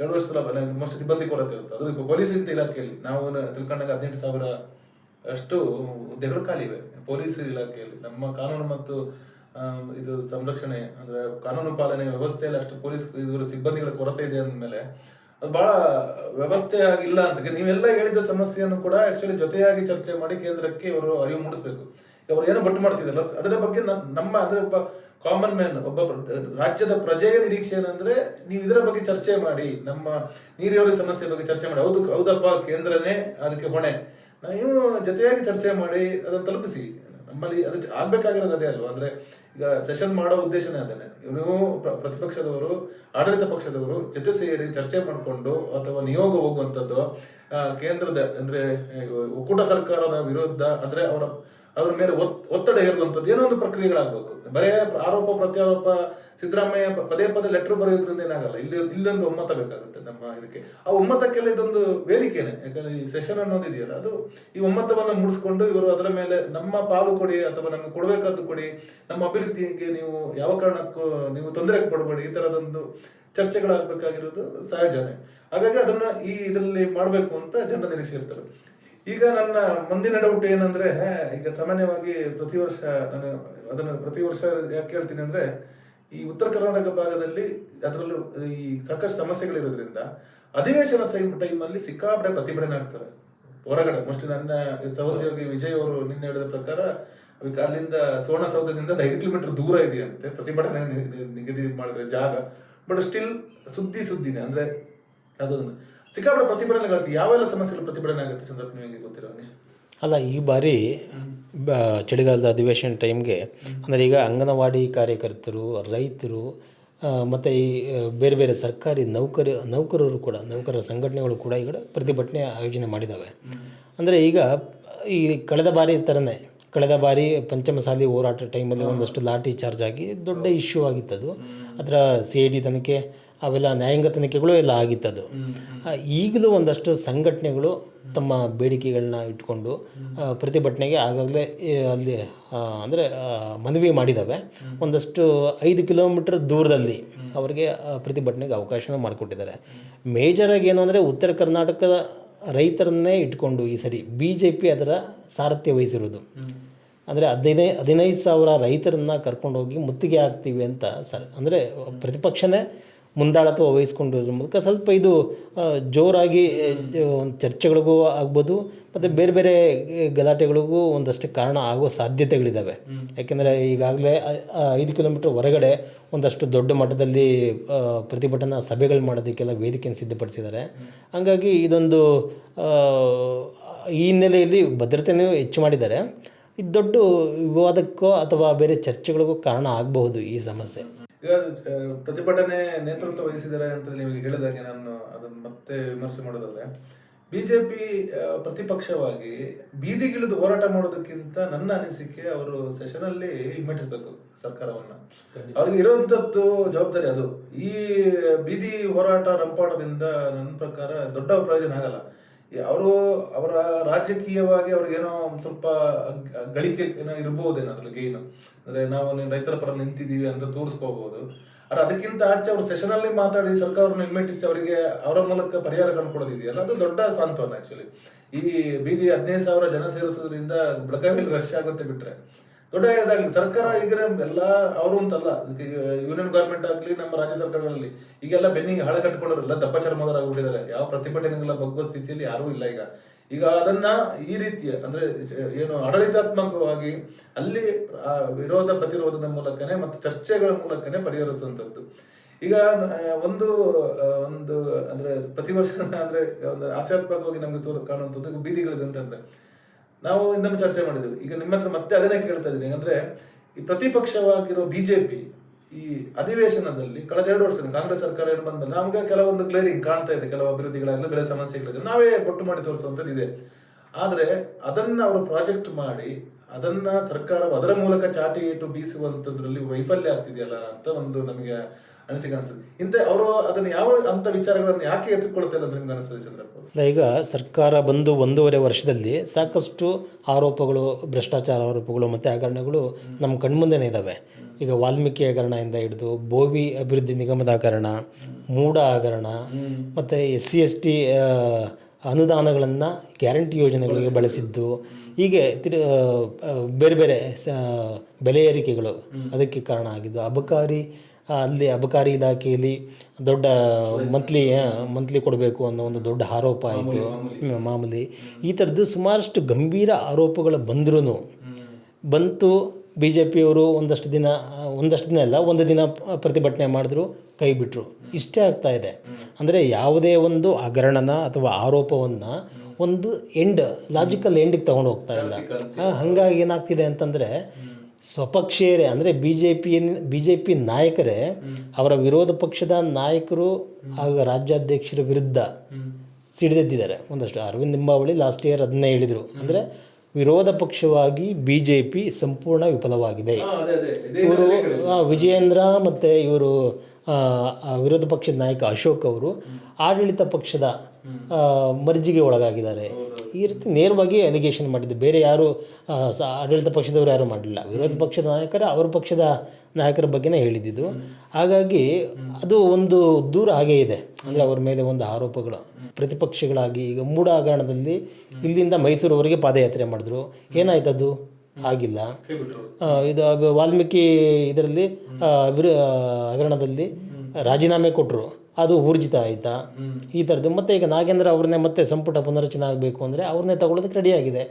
ಎರಡು ವರ್ಷದ ಮೋಸ್ಟ್ ಸಿಬ್ಬಂದಿ ಕೊರತೆ ಇರುತ್ತೆ. ಅದು ಪೊಲೀಸ್ ಇಲಾಖೆಯಲ್ಲಿ. ನಾವು ತಿಳ್ಕೊಂಡಾಗ ಹದಿನೆಂಟು ಸಾವಿರ ಅಷ್ಟು ಹುದ್ದೆಗಳು ಖಾಲಿ ಇವೆ. ಪೊಲೀಸ್ ಇಲಾಖೆಯಲ್ಲಿ. ನಮ್ಮ ಕಾನೂನು ಮತ್ತು ಇದು ಸಂರಕ್ಷಣೆ, ಅಂದ್ರೆ ಕಾನೂನು ಪಾಲನೆ ವ್ಯವಸ್ಥೆಯಲ್ಲಿ ಅಷ್ಟು ಪೊಲೀಸ್ ಇವರು ಸಿಬ್ಬಂದಿಗಳ ಕೊರತೆ ಇದೆ ಅಂದಮೇಲೆ ಅದು ಬಹಳ ವ್ಯವಸ್ಥೆ ಆಗಿಲ್ಲ ಅಂತ. ನೀವೆಲ್ಲ ಹೇಳಿದ ಸಮಸ್ಯೆಯನ್ನು ಕೂಡ ಆಕ್ಚುಲಿ ಜೊತೆಯಾಗಿ ಚರ್ಚೆ ಮಾಡಿ ಕೇಂದ್ರಕ್ಕೆ ಇವರು ಅರಿವು ಮೂಡಿಸಬೇಕು. ಅವರು ಏನು ಬಟ್ಟು ಮಾಡ್ತಿದ್ದಲ್ಲ ಅದರ ಬಗ್ಗೆ ನಮ್- ನಮ್ಮ, ಅದರ ಕಾಮನ್ ಮ್ಯಾನ್ ಒಬ್ಬ ರಾಜ್ಯದ ಪ್ರಜೆಯ ನಿರೀಕ್ಷೆ ಏನಂದ್ರೆ ನೀವು ಇದರ ಬಗ್ಗೆ ಚರ್ಚೆ ಮಾಡಿ, ನಮ್ಮ ನೀರಿಯವರ ಸಮಸ್ಯೆ ಬಗ್ಗೆ ಚರ್ಚೆ ಮಾಡಿ. ಹೌದು, ಹೌದಪ್ಪ, ಕೇಂದ್ರನೇ, ಅದಕ್ಕೆ ಹೊಣೆ. ನೀವು ಜೊತೆಯಾಗಿ ಚರ್ಚೆ ಮಾಡಿ, ಅದನ್ನು ತಲುಪಿಸಿ. ನಮ್ಮಲ್ಲಿ ಅದು ಆಗ್ಬೇಕಾಗಿರೋದು ಅದೇ ಅಲ್ವಾ? ಅಂದ್ರೆ ಈಗ ಸೆಷನ್ ಮಾಡೋ ಉದ್ದೇಶನೇ ಅದೇನೆ ಪ್ರ- ಪ್ರತಿಪಕ್ಷದವರು, ಆಡಳಿತ ಪಕ್ಷದವರು ಜೊತೆ ಸೇರಿ ಚರ್ಚೆ ಮಾಡಿಕೊಂಡು ಅಥವಾ ನಿಯೋಗ ಹೋಗುವಂಥದ್ದು ಕೇಂದ್ರದ, ಅಂದ್ರೆ ಒಕ್ಕೂಟ ಸರ್ಕಾರದ ವಿರುದ್ಧ, ಅಂದ್ರೆ ಅವರ ಅವ್ರ ಮೇಲೆ ಒತ್- ಒತ್ತಡ ಹೇರುವಂಥದ್ದು ಏನೋ ಒಂದು ಪ್ರಕ್ರಿಯೆಗಳಾಗಬೇಕು. ಬರೇ ಆರೋಪ, ಪ್ರತ್ಯಾರೋಪ, ಸಿದ್ದರಾಮಯ್ಯ ಪದೇ ಪದೇ ಲೆಟರ್ ಬರೆಯೋದ್ರಿಂದ ಏನಾಗಲ್ಲ. ಇಲ್ಲಿ, ಇಲ್ಲೊಂದು ಒಮ್ಮತ ಬೇಕಾಗುತ್ತೆ ನಮ್ಮ ಇದಕ್ಕೆ. ಆ ಒಮ್ಮತಕ್ಕೆಲ್ಲ ಇದೊಂದು ವೇದಿಕೆನೆ. ಯಾಕಂದ್ರೆ ಈ ಸೆಷನ್ ಅನ್ನೋದು ಇದೆಯಲ್ಲ ಅದು ಈ ಒಮ್ಮತವನ್ನು ಮೂಡಿಸ್ಕೊಂಡು ಇವರು ಅದರ ಮೇಲೆ ನಮ್ಮ ಪಾಲು ಕೊಡಿ ಅಥವಾ ನಮಗೆ ಕೊಡಬೇಕಾದ್ದು ಕೊಡಿ, ನಮ್ಮ ಅಭಿವೃದ್ಧಿಗೆ ನೀವು ಯಾವ ಕಾರಣಕ್ಕೂ ನೀವು ತೊಂದರೆ ಕೊಡಬೇಡಿ ಈ ತರದೊಂದು ಚರ್ಚೆಗಳಾಗಬೇಕಾಗಿರೋದು ಸಹಜನೇ. ಹಾಗಾಗಿ ಅದನ್ನ ಈ ಇದರಲ್ಲಿ ಮಾಡಬೇಕು ಅಂತ ಜನ ನಿರೀಕ್ಷೆ ಇರ್ತಾರೆ ಈಗ ನನ್ನ ಮುಂದಿನ ಡೌಟ್ ಏನಂದ್ರೆ, ಈಗ ಸಾಮಾನ್ಯವಾಗಿ ಪ್ರತಿ ವರ್ಷ ನಾನು ಅದನ್ನು ಪ್ರತಿ ವರ್ಷ ಯಾಕೆ ಹೇಳ್ತೀನಿ ಅಂದ್ರೆ, ಈ ಉತ್ತರ ಕರ್ನಾಟಕ ಭಾಗದಲ್ಲಿ ಅದರಲ್ಲೂ ಈ ಸಾಕಷ್ಟು ಸಮಸ್ಯೆಗಳಿರೋದ್ರಿಂದ ಅಧಿವೇಶನ ಟೈಮಲ್ಲಿ ಸಿಕ್ಕಾಪಟ್ಟೆ ಪ್ರತಿಭಟನೆ ಆಗ್ತಾರೆ ಹೊರಗಡೆ ಮೋಸ್ಟ್ಲಿ ನನ್ನ ಸಹೋದ್ಯೋಗಿ ವಿಜಯ್ ಅವರು ನಿನ್ನೆ ಹೇಳಿದ ಪ್ರಕಾರ ಅಲ್ಲಿಂದ ಸುವರ್ಣಸೌಧದಿಂದ ಒಂದು ಐದು ಕಿಲೋಮೀಟರ್ ದೂರ ಇದೆಯಂತೆ, ಪ್ರತಿಭಟನೆ ನಿಗದಿ ಮಾಡಿದ್ರೆ ಜಾಗ. ಬಟ್ ಸ್ಟಿಲ್ ಸುದ್ದಿ ಸುದ್ದಿನೇ, ಅಂದ್ರೆ ಅದೊಂದು ಸಿಕ್ಕಾಪಟ್ಟೆ ಪ್ರತಿಭಟನೆಗಳಾಗ್ತದೆ ಯಾವೆಲ್ಲ ಸಮಸ್ಯೆಗಳು ಪ್ರತಿಭಟನೆ ಆಗುತ್ತೆ ಸಂದರ್ಭ ನಿಮಗೆ ಗೊತ್ತಿರೋ ಹಾಗೆ? ಅಲ್ಲ ಈ ಬಾರಿ ಚಳಿಗಾಲದ ಅಧಿವೇಶನ ಟೈಮ್ಗೆ ಅಂದರೆ ಈಗ ಅಂಗನವಾಡಿ ಕಾರ್ಯಕರ್ತರು ರೈತರು ಮತ್ತು ಈ ಬೇರೆ ಬೇರೆ ಸರ್ಕಾರಿ ನೌಕರ ನೌಕರರು ಕೂಡ ನೌಕರರ ಸಂಘಟನೆಗಳು ಕೂಡ ಈಗ ಪ್ರತಿಭಟನೆ ಆಯೋಜನೆ ಮಾಡಿದ್ದಾವೆ ಅಂದರೆ ಈಗ ಈ ಕಳೆದ ಬಾರಿ ಥರನೇ ಕಳೆದ ಬಾರಿ ಪಂಚಮಸಾಲಿ ಹೋರಾಟ ಟೈಮಲ್ಲಿ ಒಂದಷ್ಟು ಲಾಠಿ ಚಾರ್ಜ್ ಆಗಿ ದೊಡ್ಡ ಇಶ್ಯೂ ಆಗಿತ್ತದು ಅದರ ಸಿ ಐ ಡಿ ತನಿಖೆ ಅವೆಲ್ಲ ನ್ಯಾಯಾಂಗ ತನಿಖೆಗಳು ಎಲ್ಲ ಆಗಿತ್ತದು. ಈಗಲೂ ಒಂದಷ್ಟು ಸಂಘಟನೆಗಳು ತಮ್ಮ ಬೇಡಿಕೆಗಳನ್ನ ಇಟ್ಕೊಂಡು ಪ್ರತಿಭಟನೆಗೆ ಆಗಾಗಲೇ ಅಲ್ಲಿ ಅಂದರೆ ಮನವಿ ಮಾಡಿದ್ದಾವೆ ಒಂದಷ್ಟು ಐದು ಕಿಲೋಮೀಟರ್ ದೂರದಲ್ಲಿ ಅವರಿಗೆ ಪ್ರತಿಭಟನೆಗೆ ಅವಕಾಶನ ಮಾಡಿಕೊಟ್ಟಿದ್ದಾರೆ. ಮೇಜರಾಗಿ ಏನು ಅಂದರೆ ಉತ್ತರ ಕರ್ನಾಟಕದ ರೈತರನ್ನೇ ಇಟ್ಕೊಂಡು ಈ ಸರಿ ಬಿ ಜೆ ಪಿ ಅದರ ಸಾರಥ್ಯ ವಹಿಸಿರೋದು. ಅಂದರೆ ಹದಿನೈದು ಹದಿನೈದು ಸಾವಿರ ರೈತರನ್ನ ಕರ್ಕೊಂಡೋಗಿ ಮುತ್ತಿಗೆ ಹಾಕ್ತೀವಿ ಅಂತ ಸರ್ ಅಂದರೆ ಪ್ರತಿಪಕ್ಷನೇ ಮುಂದಾಳತ್ವ ವಹಿಸ್ಕೊಂಡಿರೋದ್ರ ಮೂಲಕ ಸ್ವಲ್ಪ ಇದು ಜೋರಾಗಿ ಒಂದು ಚರ್ಚೆಗಳಿಗೂ ಆಗ್ಬೋದು, ಮತ್ತು ಬೇರೆ ಬೇರೆ ಗಲಾಟೆಗಳಿಗೂ ಒಂದಷ್ಟು ಕಾರಣ ಆಗೋ ಸಾಧ್ಯತೆಗಳಿದ್ದಾವೆ ಯಾಕೆಂದರೆ ಈಗಾಗಲೇ ಐದು ಕಿಲೋಮೀಟ್ರ್ ಹೊರಗಡೆ ಒಂದಷ್ಟು ದೊಡ್ಡ ಮಟ್ಟದಲ್ಲಿ ಪ್ರತಿಭಟನಾ ಸಭೆಗಳು ಮಾಡೋದಕ್ಕೆಲ್ಲ ವೇದಿಕೆಯನ್ನು ಸಿದ್ಧಪಡಿಸಿದ್ದಾರೆ. ಹಾಗಾಗಿ ಇದೊಂದು ಈ ಹಿನ್ನೆಲೆಯಲ್ಲಿ ಭದ್ರತೆಯೂ ಹೆಚ್ಚು ಮಾಡಿದ್ದಾರೆ. ಇದು ದೊಡ್ಡ ವಿವಾದಕ್ಕೋ ಅಥವಾ ಬೇರೆ ಚರ್ಚೆಗಳಿಗೂ ಕಾರಣ ಆಗಬಹುದು ಈ ಸಮಸ್ಯೆ. ಈಗ ಪ್ರತಿಭಟನೆ ನೇತೃತ್ವ ವಹಿಸಿದ್ದಾರೆ ಅಂತ ನಿಮಗೆ ಹೇಳಿದಾಗೆ ನಾನು ಅದನ್ನು ಮತ್ತೆ ವಿಮರ್ಶೆ ಮಾಡೋದಾದ್ರೆ ಬಿಜೆಪಿ ಪ್ರತಿಪಕ್ಷವಾಗಿ ಬೀದಿಗಿಳಿದು ಹೋರಾಟ ಮಾಡೋದಕ್ಕಿಂತ ನನ್ನ ಅನಿಸಿಕೆ ಅವರು ಸೆಷನ್ ಅಲ್ಲಿ ಹಿಮ್ಮೆಟ್ಟಿಸ್ಬೇಕು ಸರ್ಕಾರವನ್ನ. ಅವ್ರಿಗೆ ಇರುವಂತದ್ದು ಜವಾಬ್ದಾರಿ ಅದು. ಈ ಬೀದಿ ಹೋರಾಟ ರಂಪಾಟದಿಂದ ನನ್ನ ಪ್ರಕಾರ ದೊಡ್ಡ ಪ್ರಯೋಜನ ಆಗಲ್ಲ. ಅವರು ಅವರ ರಾಜಕೀಯವಾಗಿ ಅವ್ರಿಗೇನೋ ಒಂದು ಸ್ವಲ್ಪ ಗಳಿಕೆ ಏನೋ ಇರ್ಬೋದೇನೋ ಅದ್ರಲ್ಲಿ ಗೇನು ಅಂದ್ರೆ ನಾವು ರೈತರ ಪರ ನಿಂತಿದ್ದೀವಿ ಅಂತ ತೋರಿಸ್ಕೋಬಹುದು ಆದ್ರೆ ಅದಕ್ಕಿಂತ ಆಚೆ ಅವ್ರ ಸೆಷನ್ ಅಲ್ಲಿ ಮಾತಾಡಿ ಸರ್ಕಾರವನ್ನು ಹಿಮ್ಮೆಟ್ಟಿಸಿ ಅವರಿಗೆ ಅವರ ಮೂಲಕ ಪರಿಹಾರ ಕೊಡೋದಿದೆಯಲ್ಲ, ಅದು ದೊಡ್ಡ ಸಾಂತ್ವನ ಆ್ಯಕ್ಚುಲಿ ಈ ಬೀದಿ ಹದಿನೈದು ಸಾವಿರ ಜನ ಸೇರಿಸೋದ್ರಿಂದ ಬೆಳಗಾವಿಯಲ್ಲಿ ರಶ್ ಆಗುತ್ತೆ ಬಿಟ್ರೆ. ದೊಡ್ಡ ಇದಾಗಲಿ. ಸರ್ಕಾರ ಈಗ ಎಲ್ಲ, ಅವರು ಅಂತಲ್ಲ ಯೂನಿಯನ್ ಗೌರ್ಮೆಂಟ್ ಆಗಲಿ, ನಮ್ಮ ರಾಜ್ಯ ಸರ್ಕಾರಗಳಲ್ಲಿ ಈಗೆಲ್ಲ ಬೆನ್ನಿಗೆ ಹಳೆ ಕಟ್ಕೊಂಡ್ರೆಲ್ಲ ದಪ್ಪ ಚರ್ಮದವರಾಗ್ಬಿಟ್ಟಿದ್ದಾರೆ ಯಾವ ಪ್ರತಿಭಟನೆಗಳ ಬಗ್ಗೋ ಸ್ಥಿತಿಯಲ್ಲಿ ಯಾರೂ ಇಲ್ಲ ಈಗ. ಈಗ ಅದನ್ನ ಈ ರೀತಿಯ, ಅಂದ್ರೆ, ಏನು ಆಡಳಿತಾತ್ಮಕವಾಗಿ ಅಲ್ಲಿ ವಿರೋಧ ಪ್ರತಿರೋಧದ ಮೂಲಕನೇ ಮತ್ತು ಚರ್ಚೆಗಳ ಮೂಲಕನೇ ಪರಿಹರಿಸುವಂಥದ್ದು. ಈಗ ಒಂದು ಒಂದು, ಅಂದ್ರೆ ಪ್ರತಿ ವರ್ಷ ಅಂದ್ರೆ ಒಂದು ಹಾಸ್ಯಾತ್ಮಕವಾಗಿ ನಮ್ಗೆ ಕಾಣುವಂಥದ್ದು ಬೀದಿಗಳಿದೆ ಅಂತಂದ್ರೆ ನಾವು ಇಂದನ್ನು ಚರ್ಚೆ ಮಾಡಿದ್ವಿ. ಈಗ ನಿಮ್ಮ ಹತ್ರ ಮತ್ತೆ ಅದನ್ನೇ ಕೇಳ್ತಾ ಇದ್ದೀನಿ. ಅಂದ್ರೆ ಈ ಪ್ರತಿಪಕ್ಷವಾಗಿರೋ ಬಿಜೆಪಿ ಈ ಅಧಿವೇಶನದಲ್ಲಿ ಕಳೆದ ಎರಡು ವರ್ಷದಲ್ಲಿ ಕಾಂಗ್ರೆಸ್ ಸರ್ಕಾರ ಏನು ಬಂದ್ಮೇಲೆ, ನಮ್ಗೆ ಕೆಲವೊಂದು ಕ್ಲಿಯರಿಂಗ್ ಕಾಣ್ತಾ ಇದೆ. ಕೆಲವು ಅಭಿವೃದ್ಧಿಗಳೆಲ್ಲ ಬೆಳೆ ಸಮಸ್ಯೆಗಳಿದೆ. ನಾವೇ ಕೊಟ್ಟು ಮಾಡಿ ತೋರಿಸುವಂಥದ್ದು ಇದೆ. ಆದರೆ, ಅದನ್ನ ಅವರು ಪ್ರಾಜೆಕ್ಟ್ ಮಾಡಿ, ಅದನ್ನ ಸರ್ಕಾರ ಅದರ ಮೂಲಕ ಚಾಟಿ ಇಟ್ಟು ಬೀಸುವಂತದ್ರಲ್ಲಿ ವೈಫಲ್ಯ ಆಗ್ತಿದೆಯಲ್ಲ ಅಂತ ಒಂದು ನಮಗೆ ಅನಿಸಿಕೆ ಅನಿಸ್ತದೆ ಇಂಥ ಅವರು ಅದನ್ನ ಯಾವ ಅಂತ ವಿಚಾರಗಳನ್ನು ಯಾಕೆ ಅಂತ ನಿಮ್ಗೆ ಅನಿಸ್ತದೆ ಚಂದ್ರಪ್ಪ ಈಗ ಸರ್ಕಾರ ಬಂದು ಒಂದೂವರೆ ವರ್ಷದಲ್ಲಿ ಸಾಕಷ್ಟು ಆರೋಪಗಳು ಭ್ರಷ್ಟಾಚಾರ ಆರೋಪಗಳು ಮತ್ತು ಹಗರಣಗಳು ನಮ್ಮ ಕಣ್ಮುಂದೆನೇ ಇದ್ದಾವೆ ಈಗ ವಾಲ್ಮೀಕಿ ಹಗರಣದಿಂದ ಹಿಡಿದು ಬೋವಿ ಅಭಿವೃದ್ಧಿ ನಿಗಮದ ಹಗರಣ ಮೂಡ ಹಗರಣ ಮತ್ತು ಎಸ್ ಸಿ ಎಸ್ ಟಿ ಅನುದಾನಗಳನ್ನು ಗ್ಯಾರಂಟಿ ಯೋಜನೆಗಳಿಗೆ ಬಳಸಿದ್ದು ಹೀಗೆ ತಿರು ಬೇರೆ ಬೇರೆ ಸ ಬೆಲೆ ಏರಿಕೆಗಳು ಅದಕ್ಕೆ ಕಾರಣ ಆಗಿದ್ದು ಅಬಕಾರಿ ಅಲ್ಲಿ ಅಬಕಾರಿ ಇಲಾಖೆಯಲ್ಲಿ ದೊಡ್ಡ ಮಂತ್ಲಿ ಮಂತ್ಲಿ ಕೊಡಬೇಕು ಅನ್ನೋ ಒಂದು ದೊಡ್ಡ ಆರೋಪ ಆಯಿತು. ಮಾಮೂಲಿ. ಈ ಥರದ್ದು ಸುಮಾರಷ್ಟು ಗಂಭೀರ ಆರೋಪಗಳು ಬಂದ್ರೂ ಬಂತು ಬಿ ಜೆ ಪಿಯವರು ಒಂದಷ್ಟು ದಿನ ಒಂದಷ್ಟು ದಿನ ಅಲ್ಲ ಒಂದು ದಿನ ಪ್ರತಿಭಟನೆ ಮಾಡಿದ್ರು ಕೈ ಬಿಟ್ಟರು ಇಷ್ಟೇ ಆಗ್ತಾ ಇದೆ. ಅಂದರೆ ಯಾವುದೇ ಒಂದು ಹಗರಣನ ಅಥವಾ ಆರೋಪವನ್ನು ಒಂದು ಎಂಡ್ ಲಾಜಿಕಲ್ ಎಂಡಿಗೆ ತೊಗೊಂಡು ಹೋಗ್ತಾ ಇಲ್ಲ. ಹಾಗಾಗಿ ಹಂಗಾಗಿ ಏನಾಗ್ತಿದೆ ಅಂತಂದರೆ ಸ್ವಪಕ್ಷೀಯರೇ ಅಂದರೆ B J P B J P ನಾಯಕರೇ ಅವರ ವಿರೋಧ ಪಕ್ಷದ ನಾಯಕರು ಹಾಗೂ ರಾಜ್ಯಾಧ್ಯಕ್ಷರ ವಿರುದ್ಧ ಸಿಡಿದೆದ್ದಿದ್ದಾರೆ. ಒಂದಷ್ಟು ಅರವಿಂದ್ ಲಿಂಬಾವಳಿ ಲಾಸ್ಟ್ ಇಯರ್ ಅದನ್ನೇ ಹೇಳಿದರು. ಅಂದರೆ ವಿರೋಧ ಪಕ್ಷವಾಗಿ ಬಿ ಜೆ ಪಿ ಸಂಪೂರ್ಣ ವಿಫಲವಾಗಿದೆ ಇವರು ವಿಜಯೇಂದ್ರ ಮತ್ತು ಇವರು ವಿರೋಧ ಪಕ್ಷದ ನಾಯಕ ಅಶೋಕ್ ಅವರು ಆಡಳಿತ ಪಕ್ಷದ ಮರ್ಜಿಗೆ ಒಳಗಾಗಿದ್ದಾರೆ. ಈ ರೀತಿ ನೇರವಾಗಿ ಅಲಿಗೇಷನ್ ಮಾಡಿದ್ದು. ಬೇರೆ ಯಾರು ಆಡಳಿತ ಪಕ್ಷದವರು ಯಾರು ಮಾಡಲಿಲ್ಲ ವಿರೋಧ ಪಕ್ಷದ ನಾಯಕರ ಅವರ ಪಕ್ಷದ ನಾಯಕರ ಬಗ್ಗೆನೇ ಹೇಳಿದ್ದು. ಹಾಗಾಗಿ ಅದು ಒಂದು ದೂರ ಹಾಗೇ ಇದೆ. ಅಂದರೆ ಅವ್ರ ಮೇಲೆ ಒಂದು ಆರೋಪಗಳು. ಪ್ರತಿಪಕ್ಷಗಳಾಗಿ ಈಗ ಮೂಡ ಹಗರಣದಲ್ಲಿ ಇಲ್ಲಿಂದ ಮೈಸೂರವರೆಗೆ ಪಾದಯಾತ್ರೆ ಮಾಡಿದ್ರು. ಏನಾಯ್ತದು? ಆಗಿಲ್ಲ. ಕೈ ಇದು ಅದು ವಾಲ್ಮೀಕಿ ಇದರಲ್ಲಿ ಹಗರಣದಲ್ಲಿ ರಾಜೀನಾಮೆ ಕೊಟ್ಟರು ಅದು ಊರ್ಜಿತ ಆಯಿತಾ? ಈ ಥರದ್ದು ಮತ್ತೆ ಈಗ ನಾಗೇಂದ್ರ ಅವ್ರನ್ನೇ ಮತ್ತೆ ಸಂಪುಟ ಪುನರಚನೆ ಆಗಬೇಕು ಅಂದರೆ ಅವ್ರನ್ನೇ ತಗೊಳ್ಳೋದಕ್ಕೆ ರೆಡಿ ಆಗಿದೆ.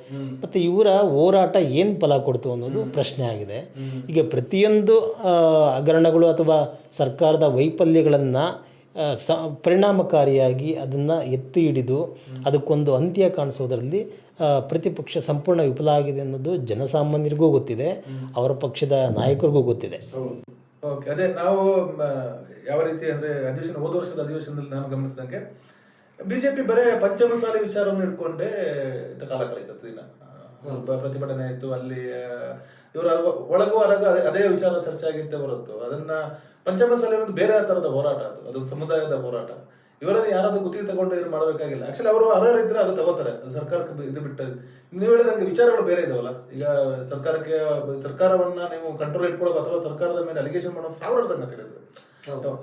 ಮತ್ತು ಇವರ ಹೋರಾಟ ಏನು ಫಲ ಕೊಡ್ತು ಅನ್ನೋದು ಪ್ರಶ್ನೆ ಆಗಿದೆ. ಈಗ ಪ್ರತಿಯೊಂದು ಹಗರಣಗಳು ಅಥವಾ ಸರ್ಕಾರದ ವೈಫಲ್ಯಗಳನ್ನು ಸ ಪರಿಣಾಮಕಾರಿಯಾಗಿ ಅದನ್ನು ಎತ್ತಿ ಹಿಡಿದು ಅದಕ್ಕೊಂದು ಅಂತ್ಯ ಕಾಣಿಸೋದರಲ್ಲಿ ಪ್ರತಿಪಕ್ಷ ಸಂಪೂರ್ಣ ವಿಫಲ ಆಗಿದೆ ಅನ್ನೋದು ಜನಸಾಮಾನ್ಯರಿಗೂ ಗೊತ್ತಿದೆ. ಅವರ ಪಕ್ಷದ ನಾಯಕರಿಗೂ ಗೊತ್ತಿದೆ. ಓಕೆ ಅದೇ ನಾವು ಯಾವ ರೀತಿ ಅಂದ್ರೆ ಅಧಿವೇಶನ ಹೋದ ವರ್ಷದ ಅಧಿವೇಶನದಲ್ಲಿ ನಾನು ಗಮನಿಸಿದಂಗೆ ಬಿಜೆಪಿ ಬರೇ ಪಂಚಮಸಾಲೆ ವಿಚಾರವನ್ನು ಇಟ್ಕೊಂಡೇ ಕಾಲ ಕಳೀತತ್ತು ದಿನ. ಪ್ರತಿಭಟನೆ ಆಯ್ತು ಅಲ್ಲಿ ಇವರ ಒಳಗೂ ಹೊರಗೂ ಅದೇ ಅದೇ ವಿಚಾರ ಚರ್ಚೆ ಆಗಿದ್ದೇ ಹೊರತು. ಅದನ್ನ ಪಂಚಮಸಾಲೆ ಅನ್ನೋದು ಬೇರೆ ತರದ ಹೋರಾಟ ಅದು. ಅದು ಸಮುದಾಯದ ಹೋರಾಟ. ಇವರನ್ನು ಯಾರಾದ್ರೂ ಗುತ್ತಿಗೆ ತಗೊಂಡು ಏನು ಮಾಡಬೇಕಾಗಿಲ್ಲ. ಆಕ್ಚುಲಿ ಅವರು ಅರ್ಹರಿದ್ರೆ ಅದು ತಗೋತಾರೆ. ಸರ್ಕಾರಕ್ಕೆ ಇದು ಬಿಟ್ಟು ನೀವು ಹೇಳಿದಂಗೆ ವಿಚಾರಗಳು ಬೇರೆ ಇದಾವಲ್ಲ. ಈಗ ಸರ್ಕಾರಕ್ಕೆ ಸರ್ಕಾರವನ್ನ ನೀವು ಕಂಟ್ರೋಲ್ ಇಟ್ಕೊಳ್ಳೋದು ಅಥವಾ ಸರ್ಕಾರದ ಮೇಲೆ ಅಲಿಗೇಷನ್ ಮಾಡೋ ಸಾವಿರಾರು ಸಂಗತಿಗಳಿದ್ರು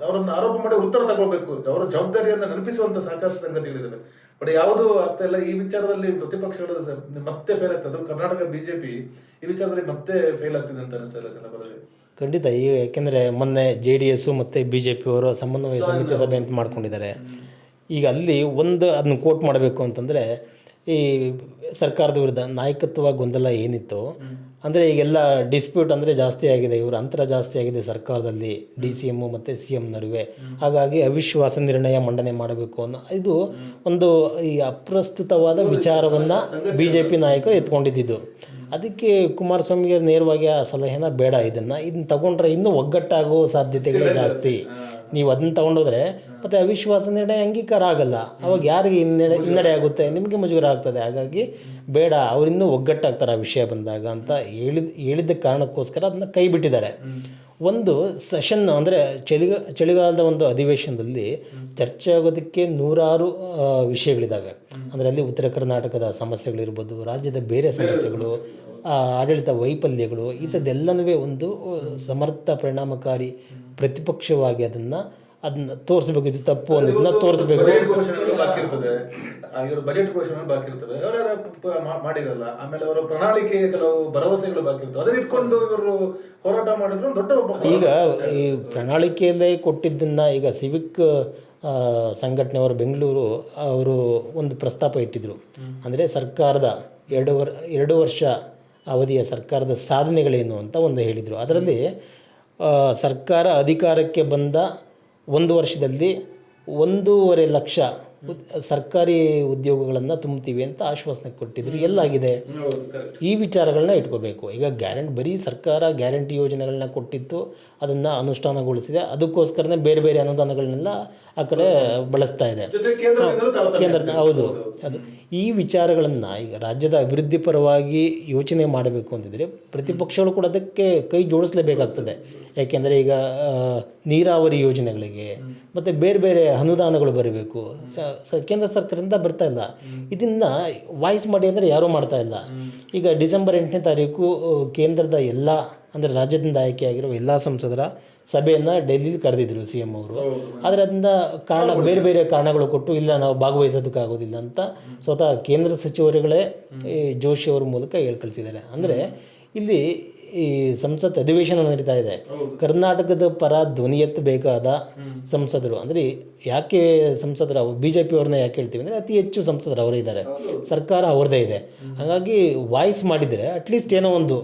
ಅವರನ್ನ ಆರೋಪ ಮಾಡಿ ಉತ್ತರ ತಗೊಳ್ಬೇಕು. ಅವರ ಜವಾಬ್ದಾರಿಯನ್ನ ನೆನಪಿಸುವಂತ ಸಾಕಷ್ಟು ಸಂಗತಿಗಳಿದ್ದಾವೆ ಬಟ್ ಯಾವುದು ಆಗ್ತಾ ಇಲ್ಲ ಈ ವಿಚಾರದಲ್ಲಿ ಪ್ರತಿಪಕ್ಷಗಳು ಮತ್ತೆ ಫೇಲ್ ಆಗ್ತದೆ ಕರ್ನಾಟಕ ಬಿಜೆಪಿ ಈ ವಿಚಾರದಲ್ಲಿ ಮತ್ತೆ ಫೇಲ್ ಆಗ್ತಿದೆ ಅಂತ ಅನಿಸ್ತಲ್ಲ ಜನಪದದಲ್ಲಿ ಖಂಡಿತ. ಈ ಯಾಕೆಂದರೆ ಮೊನ್ನೆ ಜೆ ಡಿ ಎಸ್ಸು ಮತ್ತು ಬಿ ಜೆ ಪಿಯವರು ಸಮನ್ವಯ ಸಮಿತಿ ಸಭೆ ಅಂತ ಮಾಡ್ಕೊಂಡಿದ್ದಾರೆ. ಈಗ ಅಲ್ಲಿ ಒಂದು ಅದನ್ನ ಕೋಟ್ ಮಾಡಬೇಕು ಅಂತಂದರೆ ಈ ಸರ್ಕಾರದ ವಿರುದ್ಧ ನಾಯಕತ್ವ ಗೊಂದಲ ಏನಿತ್ತು? ಅಂದರೆ ಈಗೆಲ್ಲ ಡಿಸ್ಪ್ಯೂಟ್ ಅಂದರೆ ಜಾಸ್ತಿ ಆಗಿದೆ. ಇವರು ಅಂತರ ಜಾಸ್ತಿ ಆಗಿದೆ ಸರ್ಕಾರದಲ್ಲಿ ಡಿ ಸಿ ಎಮ್ಮು ಮತ್ತು ಸಿ ಎಂ ನಡುವೆ. ಹಾಗಾಗಿ ಅವಿಶ್ವಾಸ ನಿರ್ಣಯ ಮಂಡನೆ ಮಾಡಬೇಕು ಅನ್ನೋ ಇದು ಒಂದು ಈ ಅಪ್ರಸ್ತುತವಾದ ವಿಚಾರವನ್ನು ಬಿ ಜೆ ಪಿ ನಾಯಕರು ಎತ್ಕೊಂಡಿದ್ದು. ಅದಕ್ಕೆ ಕುಮಾರಸ್ವಾಮಿಗೆ ನೇರವಾಗಿ ಆ ಸಲಹೆನ ಬೇಡ ಇದನ್ನು ಇದನ್ನ ತಗೊಂಡ್ರೆ ಇನ್ನೂ ಒಗ್ಗಟ್ಟಾಗೋ ಸಾಧ್ಯತೆಗಳೇ ಜಾಸ್ತಿ. ನೀವು ಅದನ್ನ ತಗೊಂಡೋದ್ರೆ ಮತ್ತೆ ಅವಿಶ್ವಾಸ ನಿರ್ಣಯ ಅಂಗೀಕಾರ ಆಗಲ್ಲ. ಅವಾಗ ಯಾರಿಗೆ ಹಿನ್ನಡೆ ಹಿನ್ನಡೆ ಆಗುತ್ತೆ? ನಿಮಗೆ ಮುಜುಗರ ಆಗ್ತದೆ. ಹಾಗಾಗಿ ಬೇಡ ಅವರಿನ್ನೂ ಒಗ್ಗಟ್ಟಾಗ್ತಾರೆ ಆ ವಿಷಯ ಬಂದಾಗ ಅಂತ ಹೇಳಿದ ಹೇಳಿದ್ದ ಕಾರಣಕ್ಕೋಸ್ಕರ ಅದನ್ನ ಕೈ ಬಿಟ್ಟಿದ್ದಾರೆ. ಒಂದು ಸೆಷನ್ ಅಂದರೆ ಚಳಿಗ ಚಳಿಗಾಲದ ಒಂದು ಅಧಿವೇಶನದಲ್ಲಿ ಚರ್ಚೆ ಆಗೋದಕ್ಕೆ ನೂರಾರು ವಿಷಯಗಳಿದ್ದಾವೆ ಅಂದರೆ ಅಲ್ಲಿ ಉತ್ತರ ಕರ್ನಾಟಕದ ಸಮಸ್ಯೆಗಳಿರ್ಬೋದು ರಾಜ್ಯದ ಬೇರೆ ಸಮಸ್ಯೆಗಳು ಆಡಳಿತ ವೈಫಲ್ಯಗಳು ಇಂಥದ್ದೆಲ್ಲನೂ ಒಂದು ಸಮರ್ಥ ಪರಿಣಾಮಕಾರಿ ಪ್ರತಿಪಕ್ಷವಾಗಿ ಅದನ್ನು ಅದನ್ನ ತೋರಿಸ್ಬೇಕು ಇದು ತಪ್ಪು ಅನ್ನೋದನ್ನ ತೋರಿಸ್ಬೇಕು. ಬಜೆಟ್ ಘೋಷಣೆಗಳು ಬಾಕಿ ಇರ್ತದೆ. ಇವರು ಬಜೆಟ್ ಘೋಷಣೆಗಳು ಬಾಕಿ ಇರ್ತವೆ ಅವರ ಮಾಡಿರಲ್ಲ. ಆಮೇಲೆ ಅವರ ಪ್ರಣಾಳಿಕೆ ಕೆಲವು ಭರವಸೆಗಳು ಬಾಕಿ ಇರ್ತವೆ. ಅದನ್ನ ಇಟ್ಕೊಂಡು ಇವರು ಹೋರಾಟ ಮಾಡಿದ್ರು ದೊಡ್ಡ ಈಗ ಈ ಪ್ರಣಾಳಿಕೆಯಲ್ಲೇ ಕೊಟ್ಟಿದ್ದನ್ನ ಈಗ ಸಿವಿಕ್ ಸಂಘಟನೆ ಸಂಘಟನೆಯವರು ಬೆಂಗಳೂರು ಅವರು ಒಂದು ಪ್ರಸ್ತಾಪ ಇಟ್ಟಿದ್ರು. ಅಂದರೆ ಸರ್ಕಾರದ ಎರಡು ವರ್ ಎರಡು ವರ್ಷ ಅವಧಿಯ ಸರ್ಕಾರದ ಸಾಧನೆಗಳೇನು ಅಂತ ಒಂದು ಹೇಳಿದರು. ಅದರಲ್ಲಿ ಸರ್ಕಾರ ಅಧಿಕಾರಕ್ಕೆ ಬಂದ ಒಂದು ವರ್ಷದಲ್ಲಿ ಒಂದೂವರೆ ಲಕ್ಷ ಸರ್ಕಾರಿ ಉದ್ಯೋಗಗಳನ್ನು ತುಂಬ್ತೀವಿ ಅಂತ ಆಶ್ವಾಸನೆ ಕೊಟ್ಟಿದ್ರು. ಎಲ್ಲಾಗಿದೆ. ಈ ವಿಚಾರಗಳನ್ನ ಇಟ್ಕೋಬೇಕು. ಈಗ ಗ್ಯಾರಂಟಿ ಬರೀ ಸರ್ಕಾರ ಗ್ಯಾರಂಟಿ ಯೋಜನೆಗಳನ್ನ ಕೊಟ್ಟಿತ್ತು ಅದನ್ನು ಅನುಷ್ಠಾನಗೊಳಿಸಿದೆ. ಅದಕ್ಕೋಸ್ಕರನೇ ಬೇರೆ ಬೇರೆ ಅನುದಾನಗಳನ್ನೆಲ್ಲ ಆ ಕಡೆ ಬಳಸ್ತಾ ಇದೆ. ಕೇಂದ್ರ ಹೌದು. ಅದು ಈ ವಿಚಾರಗಳನ್ನು ಈಗ ರಾಜ್ಯದ ಅಭಿವೃದ್ಧಿ ಪರವಾಗಿ ಯೋಚನೆ ಮಾಡಬೇಕು ಅಂತಿದ್ರೆ ಪ್ರತಿಪಕ್ಷಗಳು ಕೂಡ ಅದಕ್ಕೆ ಕೈ ಜೋಡಿಸಲೇಬೇಕಾಗ್ತದೆ. ಯಾಕೆಂದರೆ ಈಗ ನೀರಾವರಿ ಯೋಜನೆಗಳಿಗೆ ಮತ್ತು ಬೇರೆ ಬೇರೆ ಅನುದಾನಗಳು ಬರಬೇಕು. ಸ ಕೇಂದ್ರ ಸರ್ಕಾರದಿಂದ ಬರ್ತಾ ಇಲ್ಲ. ಇದನ್ನು ವಾಯ್ಸ್ ಮಾಡಿ ಅಂದರೆ ಯಾರೂ ಮಾಡ್ತಾ ಇಲ್ಲ. ಈಗ ಡಿಸೆಂಬರ್ ಎಂಟನೇ ತಾರೀಕು ಕೇಂದ್ರದ ಎಲ್ಲ ಅಂದರೆ ರಾಜ್ಯದಿಂದ ಆಯ್ಕೆಯಾಗಿರೋ ಎಲ್ಲ ಸಂಸದರ ಸಭೆಯನ್ನು ಡೆಲ್ಲಿಲಿ ಕರೆದಿದ್ರು ಸಿ ಎಂ ಅವರು. ಆದರೆ ಅದರಿಂದ ಕಾರಣ ಬೇರೆ ಬೇರೆ ಕಾರಣಗಳು ಕೊಟ್ಟು ಇಲ್ಲ ನಾವು ಭಾಗವಹಿಸೋದಕ್ಕಾಗೋದಿಲ್ಲ ಅಂತ ಸ್ವತಃ ಕೇಂದ್ರ ಸಚಿವರುಗಳೇ ಈ ಜೋಶಿ ಅವರ ಮೂಲಕ ಹೇಳ್ಕಳಿಸಿದ್ದಾರೆ. ಅಂದರೆ ಇಲ್ಲಿ ಈ ಸಂಸತ್ ಅಧಿವೇಶನ ನಡೀತಾ ಇದೆ. ಕರ್ನಾಟಕದ ಪರ ಧ್ವನಿ ಎತ್ತಬೇಕಾದ ಸಂಸದರು. ಅಂದರೆ ಯಾಕೆ ಸಂಸದರು ಬಿ ಜೆ ಪಿ ಅವ್ರನ್ನ ಯಾಕೆ ಹೇಳ್ತೀವಿ ಅಂದರೆ ಅತಿ ಹೆಚ್ಚು ಸಂಸದರು ಅವರೇ ಇದ್ದಾರೆ. ಸರ್ಕಾರ ಅವ್ರದ್ದೇ ಇದೆ. ಹಾಗಾಗಿ ವಾಯ್ಸ್ ಮಾಡಿದರೆ ಅಟ್ಲೀಸ್ಟ್ ಏನೋ ಒಂದು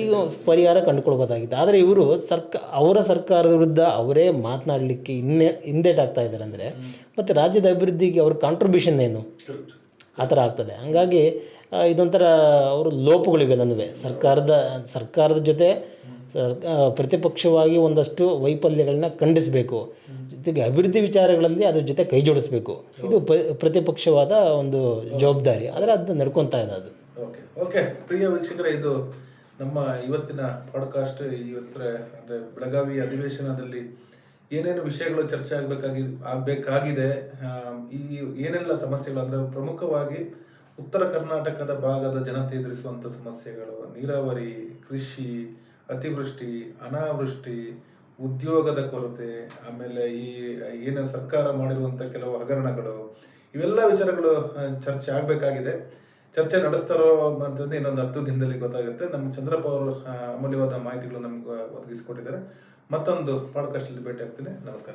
ಈಗ ಪರಿಹಾರ ಕಂಡುಕೊಳ್ಬೋದಾಗಿತ್ತು. ಆದರೆ ಇವರು ಸರ್ಕ ಅವರ ಸರ್ಕಾರದ ವಿರುದ್ಧ ಅವರೇ ಮಾತನಾಡಲಿಕ್ಕೆ ಹಿಂದೆ ಹಿಂದೇಟಾಗ್ತಾ ಇದ್ದಾರೆ ಅಂದರೆ ಮತ್ತು ರಾಜ್ಯದ ಅಭಿವೃದ್ಧಿಗೆ ಅವ್ರ ಕಾಂಟ್ರಿಬ್ಯೂಷನ್ ಏನು? ಆ ಥರ ಆಗ್ತದೆ. ಹಂಗಾಗಿ ಇದೊಂಥರ ಅವರು ಲೋಪಗಳಿವೆಲ್ಲನೂ ಸರ್ಕಾರದ ಸರ್ಕಾರದ ಜೊತೆ ಪ್ರತಿಪಕ್ಷವಾಗಿ ಒಂದಷ್ಟು ವೈಫಲ್ಯಗಳನ್ನ ಖಂಡಿಸಬೇಕು. ಜೊತೆಗೆ ಅಭಿವೃದ್ಧಿ ವಿಚಾರಗಳಲ್ಲಿ ಅದ್ರ ಜೊತೆ ಕೈ ಜೋಡಿಸಬೇಕು. ಇದು ಪ್ರತಿಪಕ್ಷವಾದ ಒಂದು ಜವಾಬ್ದಾರಿ. ಆದರೆ ಅದು ನಡ್ಕೊತಾ ಇದೆ ಅದು. Okay okay. ಪ್ರಿಯ ವೀಕ್ಷಕರೇ, ಇದು ನಮ್ಮ ಇವತ್ತಿನ ಪಾಡ್ಕಾಸ್ಟ್ ಇವತ್ತರ ಅಂದರೆ ಬೆಳಗಾವಿ ಅಧಿವೇಶನದಲ್ಲಿ ಏನೇನು ವಿಷಯಗಳು ಚರ್ಚೆ ಆಗಬೇಕಾಗಿ, ಆಗಬೇಕಾಗಿದೆ ಈ, ಏನೆಲ್ಲ ಸಮಸ್ಯೆಗಳು, ಅಂದರೆ ಪ್ರಮುಖವಾಗಿ ಉತ್ತರ ಕರ್ನಾಟಕದ ಭಾಗದ ಜನತೆ ಎದುರಿಸುವಂಥ ಸಮಸ್ಯೆಗಳು, ನೀರಾವರಿ, ಕೃಷಿ, ಅತಿವೃಷ್ಟಿ, ಅನಾವೃಷ್ಟಿ, ಉದ್ಯೋಗದ ಕೊರತೆ, ಆಮೇಲೆ ಈ, ಏನು ಸರ್ಕಾರ ಮಾಡಿರುವಂಥ ಕೆಲವು ಹಗರಣಗಳು, ಇವೆಲ್ಲ ವಿಚಾರಗಳು ಚರ್ಚೆ ಆಗಬೇಕಾಗಿದೆ. ಚರ್ಚೆ ನಡೆಸ್ತಾರೋ ಅಂತಂದು ಇನ್ನೊಂದು ಹತ್ತು ದಿನದಲ್ಲಿ ಗೊತ್ತಾಗುತ್ತೆ. ನಮ್ಮ ಚಂದ್ರಪ್ಪ ಅವರು ಅಮೂಲ್ಯವಾದ ಮಾಹಿತಿಗಳು ನಮ್ಗೆ ಒದಗಿಸಿಕೊಟ್ಟಿದ್ದಾರೆ. ಮತ್ತೊಂದು ಪಾಡ್ಕಾಸ್ಟಲ್ಲಿ ಭೇಟಿ ಆಗ್ತೀನಿ ನಮಸ್ಕಾರ.